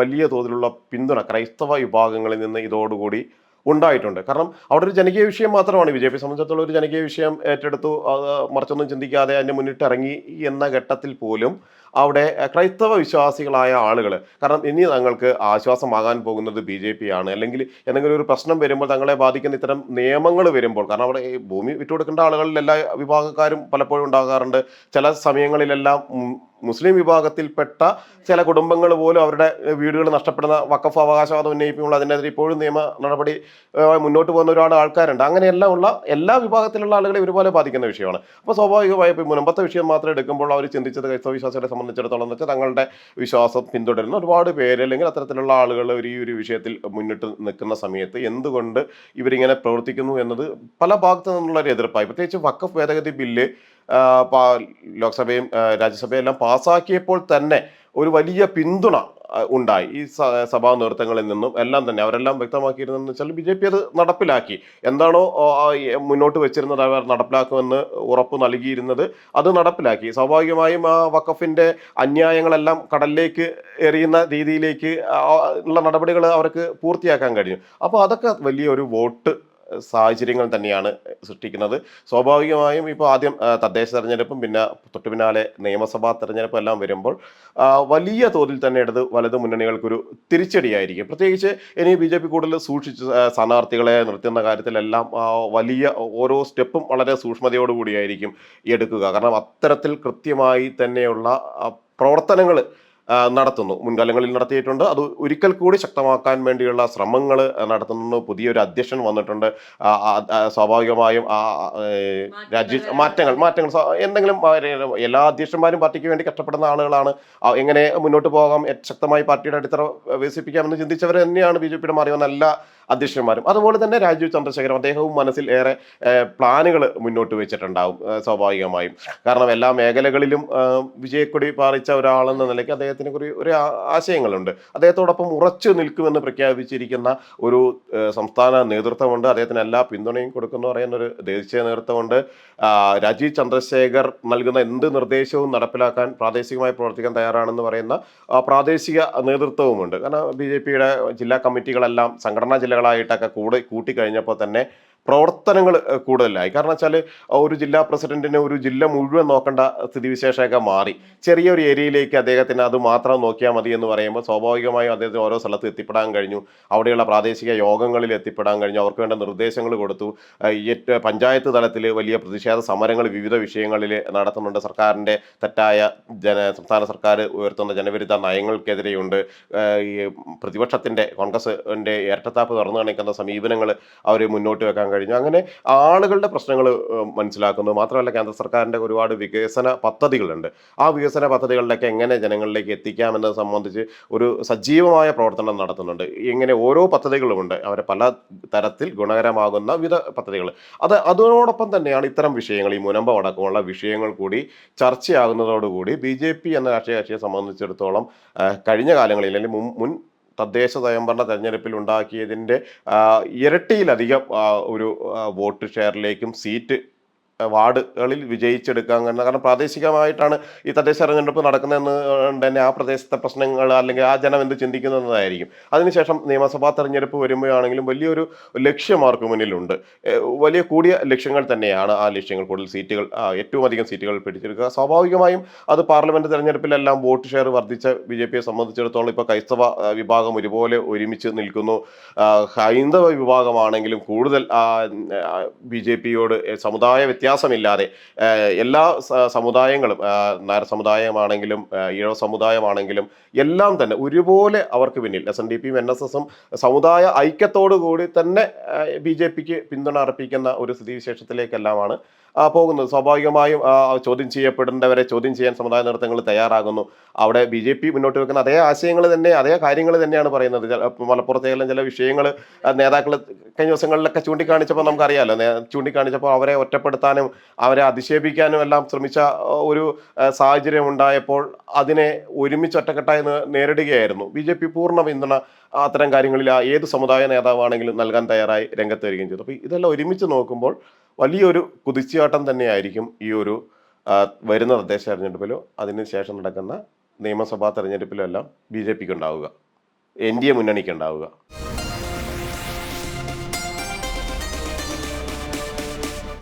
വലിയ തോതിലുള്ള പിന്തുണ ക്രൈസ്തവ വിഭാഗങ്ങളിൽ നിന്ന് ഇതോടുകൂടി ഉണ്ടായിട്ടുണ്ട്. കാരണം അവിടെ ഒരു ജനകീയ വിഷയം മാത്രമാണ് ബി ജെ പി. സംബന്ധിച്ചിടത്തോളം ഒരു ജനകീയ വിഷയം ഏറ്റെടുത്തു. അത് മറിച്ചൊന്നും ചിന്തിക്കാതെ അതിന് മുന്നിട്ടിറങ്ങി എന്ന ഘട്ടത്തിൽ പോലും അവിടെ ക്രൈസ്തവ വിശ്വാസികളായ ആളുകൾ കാരണം ഇനി തങ്ങൾക്ക് ആശ്വാസമാകാൻ പോകുന്നത് ബി ജെ പി ആണ്. അല്ലെങ്കിൽ എന്തെങ്കിലും ഒരു പ്രശ്നം വരുമ്പോൾ തങ്ങളെ ബാധിക്കുന്ന ഇത്തരം നിയമങ്ങൾ വരുമ്പോൾ കാരണം അവിടെ ഈ ഭൂമി വിട്ടുകൊടുക്കേണ്ട ആളുകളിൽ എല്ലാ വിഭാഗക്കാരും പലപ്പോഴും ഉണ്ടാകാറുണ്ട്. ചില സമയങ്ങളിലെല്ലാം മുസ്ലിം വിഭാഗത്തിൽപ്പെട്ട ചില കുടുംബങ്ങൾ പോലും അവരുടെ വീടുകൾ നഷ്ടപ്പെടുന്ന വക്കഫ് അവകാശവാദം ഉന്നയിപ്പിക്കുമ്പോൾ അതിനെതിരെ ഇപ്പോഴും നിയമ നടപടി മുന്നോട്ട് പോകുന്ന ഒരുപാട് ആൾക്കാരുണ്ട്. അങ്ങനെയെല്ലാം ഉള്ള എല്ലാ വിഭാഗത്തിലുള്ള ആളുകളെ ഒരുപോലെ ബാധിക്കുന്ന വിഷയമാണ്. അപ്പോൾ സ്വാഭാവികമായി ഇപ്പോൾ മുൻപത്തെ വിഷയം മാത്രം എടുക്കുമ്പോൾ അവർ ചിന്തിച്ചത് ക്രൈസ്തവ വിശ്വാസികളെ സംബന്ധിച്ചിടത്തോളം എന്ന് വെച്ചാൽ തങ്ങളുടെ വിശ്വാസം പിന്തുടരുന്ന ഒരുപാട് പേര് അല്ലെങ്കിൽ അത്തരത്തിലുള്ള ആളുകൾ ഒരു ഈ ഒരു വിഷയത്തിൽ മുന്നിട്ട് നിൽക്കുന്ന സമയത്ത് എന്തുകൊണ്ട് ഇവരിങ്ങനെ പ്രവർത്തിക്കുന്നു എന്നത് പല ഭാഗത്തു നിന്നുള്ള ഒരു എതിർപ്പായി. പ്രത്യേകിച്ച് വക്കഫ് ഭേദഗതി ബില്ല് ലോക്സഭയും രാജ്യസഭയും എല്ലാം പാസ്സാക്കിയപ്പോൾ തന്നെ ഒരു വലിയ പിന്തുണ ഉണ്ടായി. ഈ സഭാ നേതൃത്വങ്ങളിൽ നിന്നും എല്ലാം തന്നെ അവരെല്ലാം വ്യക്തമാക്കിയിരുന്നെന്ന് വെച്ചാൽ ബി ജെ പി അത് നടപ്പിലാക്കി. എന്താണോ മുന്നോട്ട് വെച്ചിരുന്നത് അവർ നടപ്പിലാക്കുമെന്ന് ഉറപ്പ് നൽകിയിരുന്നത് അത് നടപ്പിലാക്കി. സ്വാഭാവികമായും ആ വഖഫിന്റെ അന്യായങ്ങളെല്ലാം കടലിലേക്ക് എറിയുന്ന രീതിയിലേക്ക് ഉള്ള നടപടികൾ അവർക്ക് പൂർത്തിയാക്കാൻ കഴിഞ്ഞു. അപ്പോൾ അതൊക്കെ വലിയൊരു വോട്ട് സാഹചര്യങ്ങൾ തന്നെയാണ് സൃഷ്ടിക്കുന്നത്. സ്വാഭാവികമായും ഇപ്പോൾ ആദ്യം തദ്ദേശ തെരഞ്ഞെടുപ്പും പിന്നെ തൊട്ടു പിന്നാലെ നിയമസഭാ തെരഞ്ഞെടുപ്പും എല്ലാം വരുമ്പോൾ വലിയ തോതിൽ തന്നെ ഇടത് വലത് മുന്നണികൾക്കൊരു തിരിച്ചടിയായിരിക്കും. പ്രത്യേകിച്ച് ഇനി ബി ജെ പി കൂടുതൽ സൂക്ഷിച്ച് സ്ഥാനാർത്ഥികളെ നിർത്തുന്ന കാര്യത്തിലെല്ലാം വലിയ ഓരോ സ്റ്റെപ്പും വളരെ സൂക്ഷ്മതയോടുകൂടിയായിരിക്കും എടുക്കുക. കാരണം അത്തരത്തിൽ കൃത്യമായി തന്നെയുള്ള പ്രവർത്തനങ്ങൾ നടത്തുന്നു. മുൻകാലങ്ങളിൽ നടത്തിയിട്ടുണ്ട്. അത് ഒരിക്കൽ കൂടി ശക്തമാക്കാൻ വേണ്ടിയുള്ള ശ്രമങ്ങൾ നടത്തുന്നു. പുതിയൊരു അധ്യക്ഷൻ വന്നിട്ടുണ്ട്. സ്വാഭാവികമായും ആ രാജ്യ മാറ്റങ്ങൾ മാറ്റങ്ങൾ എന്തെങ്കിലും എല്ലാ അധ്യക്ഷന്മാരും പാർട്ടിക്ക് വേണ്ടി കഷ്ടപ്പെടുന്ന ആളുകളാണ്. എങ്ങനെ മുന്നോട്ട് പോകാം? ശക്തമായി പാർട്ടിയുടെ അടിത്തറ വികസിപ്പിക്കാമെന്ന് ചിന്തിച്ചവർ തന്നെയാണ് ബി ജെ പിയുടെ മാറി വന്ന എല്ലാ അധ്യക്ഷന്മാരും. അതുപോലെ തന്നെ രാജീവ് ചന്ദ്രശേഖരം അദ്ദേഹവും മനസ്സിൽ ഏറെ പ്ലാനുകൾ മുന്നോട്ട് വെച്ചിട്ടുണ്ടാവും സ്വാഭാവികമായും. കാരണം എല്ലാ മേഖലകളിലും വിജയക്കൊടി പാറിച്ച ഒരാളെന്ന നിലയ്ക്ക് അദ്ദേഹത്തിന് കുറി ഒരു ആശയങ്ങളുണ്ട്. അദ്ദേഹത്തോടൊപ്പം ഉറച്ചു നിൽക്കുമെന്ന് പ്രഖ്യാപിച്ചിരിക്കുന്ന ഒരു സംസ്ഥാന നേതൃത്വമുണ്ട്. അദ്ദേഹത്തിന് എല്ലാ പിന്തുണയും കൊടുക്കുന്നു പറയുന്ന ഒരു ദേശീയ നേതൃത്വമുണ്ട്. രാജീവ് ചന്ദ്രശേഖർ നൽകുന്ന എന്ത് നിർദ്ദേശവും നടപ്പിലാക്കാൻ പ്രാദേശികമായി പ്രവർത്തിക്കാൻ തയ്യാറാണെന്ന് പറയുന്ന പ്രാദേശിക നേതൃത്വവുമുണ്ട്. കാരണം ബി ജെ പിയുടെ ജില്ലാ കമ്മിറ്റികളെല്ലാം സംഘടനാ ജില്ലകളായിട്ടൊക്കെ കൂടി കൂട്ടിക്കഴിഞ്ഞപ്പോൾ തന്നെ പ്രവർത്തനങ്ങൾ കൂടുതലായി. കാരണം വെച്ചാൽ ഒരു ജില്ലാ പ്രസിഡന്റിനെ ഒരു ജില്ല മുഴുവൻ നോക്കേണ്ട സ്ഥിതിവിശേഷമൊക്കെ മാറി. ചെറിയൊരു ഏരിയയിലേക്ക് അദ്ദേഹത്തിന് അത് മാത്രം നോക്കിയാൽ മതി എന്ന് പറയുമ്പോൾ സ്വാഭാവികമായും അദ്ദേഹത്തിന് ഓരോ സ്ഥലത്ത് എത്തിപ്പെടാൻ കഴിഞ്ഞു. അവിടെയുള്ള പ്രാദേശിക യോഗങ്ങളിൽ എത്തിപ്പെടാൻ കഴിഞ്ഞു. അവർക്ക് വേണ്ട നിർദ്ദേശങ്ങൾ കൊടുത്തു. പഞ്ചായത്ത് തലത്തിൽ വലിയ പ്രതിഷേധ സമരങ്ങൾ വിവിധ വിഷയങ്ങളിൽ നടത്തുന്നുണ്ട്. സർക്കാരിന്റെ തെറ്റായ ജന സംസ്ഥാന സർക്കാർ ഉയർത്തുന്ന ജനവിരുദ്ധ നയങ്ങൾക്കെതിരെയുണ്ട്. ഈ പ്രതിപക്ഷത്തിന്റെ കോൺഗ്രസിന്റെ ഇരട്ടത്താപ്പ് തുറന്നു കാണിക്കുന്ന സമീപനങ്ങൾ അവർ മുന്നോട്ട് വെക്കാൻ കഴിഞ്ഞു. അങ്ങനെ ആളുകളുടെ പ്രശ്നങ്ങൾ മനസ്സിലാക്കുന്നു. മാത്രമല്ല കേന്ദ്ര സർക്കാരിന്റെ ഒരുപാട് വികസന പദ്ധതികളുണ്ട്. ആ വികസന പദ്ധതികളിലൊക്കെ എങ്ങനെ ജനങ്ങളിലേക്ക് എത്തിക്കാമെന്നത് സംബന്ധിച്ച് ഒരു സജീവമായ പ്രവർത്തനം നടത്തുന്നുണ്ട്. ഇങ്ങനെ ഓരോ പദ്ധതികളുമുണ്ട് അവരെ പല തരത്തിൽ ഗുണകരമാകുന്ന വിധ പദ്ധതികൾ. അത് അതോടൊപ്പം തന്നെയാണ് ഇത്തരം വിഷയങ്ങൾ ഈ മുനമ്പം അടക്കമുള്ള വിഷയങ്ങൾ കൂടി ചർച്ചയാകുന്നതോടുകൂടി ബി ജെ പി എന്ന രാഷ്ട്രീയ കക്ഷിയെ സംബന്ധിച്ചിടത്തോളം കഴിഞ്ഞ കാലങ്ങളിൽ അല്ലെങ്കിൽ മുൻ മുൻ തദ്ദേശ സ്വയംഭരണ തെരഞ്ഞെടുപ്പിൽ ഉണ്ടാക്കിയതിന്റെ ഇരട്ടിയിലധികം ഒരു വോട്ട് ഷെയറിലേക്കും സീറ്റ് വാർഡുകളിൽ വിജയിച്ചെടുക്കാൻ കഴിയുന്ന കാരണം പ്രാദേശികമായിട്ടാണ് ഈ തദ്ദേശ തെരഞ്ഞെടുപ്പ് നടക്കുന്നതെന്ന് തന്നെ ആ പ്രദേശത്തെ പ്രശ്നങ്ങൾ അല്ലെങ്കിൽ ആ ജനം എന്ത് ചിന്തിക്കുന്നതായിരിക്കും അതിനുശേഷം നിയമസഭാ തെരഞ്ഞെടുപ്പ് വരുമ്പോഴാണെങ്കിലും വലിയൊരു ലക്ഷ്യം അവർക്ക് മുന്നിലുണ്ട് വലിയ കൂടിയ ലക്ഷ്യങ്ങൾ തന്നെയാണ് ആ ലക്ഷ്യങ്ങൾ. കൂടുതൽ സീറ്റുകൾ ഏറ്റവും അധികം സീറ്റുകൾ പിടിച്ചെടുക്കുക. സ്വാഭാവികമായും അത് പാർലമെന്റ് തെരഞ്ഞെടുപ്പിലെല്ലാം വോട്ട് ഷെയർ വർദ്ധിച്ച ബി ജെ പിയെ സംബന്ധിച്ചിടത്തോളം ഇപ്പോൾ ക്രൈസ്തവ വിഭാഗം ഒരുപോലെ ഒരുമിച്ച് നിൽക്കുന്നു. ഹൈന്ദവ വിഭാഗമാണെങ്കിലും കൂടുതൽ ബി ജെ പിയോട് സമുദായ വ്യത്യാസമില്ലാതെ എല്ലാ സമുദായങ്ങളും നായർ സമുദായമാണെങ്കിലും ഈഴവ സമുദായമാണെങ്കിലും എല്ലാം തന്നെ ഒരുപോലെ അവർക്ക് പിന്നിൽ. എസ് എൻ ഡി പിയും എൻ എസ് എസും സമുദായ ഐക്യത്തോടു കൂടി തന്നെ ബി ജെ പിക്ക് പിന്തുണ അർപ്പിക്കുന്ന ഒരു സ്ഥിതിവിശേഷത്തിലേക്കെല്ലാമാണ് പോകുന്നത്. സ്വാഭാവികമായും ചോദ്യം ചെയ്യപ്പെടേണ്ടവരെ ചോദ്യം ചെയ്യാൻ സമുദായ നേതൃത്വങ്ങൾ തയ്യാറാകുന്നു. അവിടെ ബി ജെ പി മുന്നോട്ട് വെക്കുന്ന അതേ ആശയങ്ങൾ തന്നെ അതേ കാര്യങ്ങൾ തന്നെയാണ് പറയുന്നത്. മലപ്പുറത്തേക്കെല്ലാം ചില വിഷയങ്ങൾ നേതാക്കൾ കഴിഞ്ഞ ദിവസങ്ങളിലൊക്കെ ചൂണ്ടിക്കാണിച്ചപ്പോൾ നമുക്കറിയാമല്ലോ ചൂണ്ടിക്കാണിച്ചപ്പോൾ അവരെ ഒറ്റപ്പെടുത്താനും അവരെ അധിക്ഷേപിക്കാനും എല്ലാം ശ്രമിച്ച ഒരു സാഹചര്യം ഉണ്ടായപ്പോൾ അതിനെ ഒരുമിച്ച് ഒറ്റക്കെട്ടായി നേരിടുകയായിരുന്നു. ബി ജെ പി പൂർണ പിന്തുണ അത്തരം കാര്യങ്ങളിൽ ഏത് സമുദായ നേതാവാണെങ്കിലും നൽകാൻ തയ്യാറായി രംഗത്ത് വരികയും ചെയ്തു. അപ്പോൾ ഇതെല്ലാം ഒരുമിച്ച് നോക്കുമ്പോൾ വലിയൊരു കുതിച്ചുചാട്ടം തന്നെയായിരിക്കും ഈ ഒരു വരുന്ന തദ്ദേശ തെരഞ്ഞെടുപ്പിലോ അതിന് ശേഷം നടക്കുന്ന നിയമസഭാ തെരഞ്ഞെടുപ്പിലോ എല്ലാം ബി ജെ പിക്ക് ഉണ്ടാവുക. എൻ ഡി എ മുന്നണിക്ക് ഉണ്ടാവുക.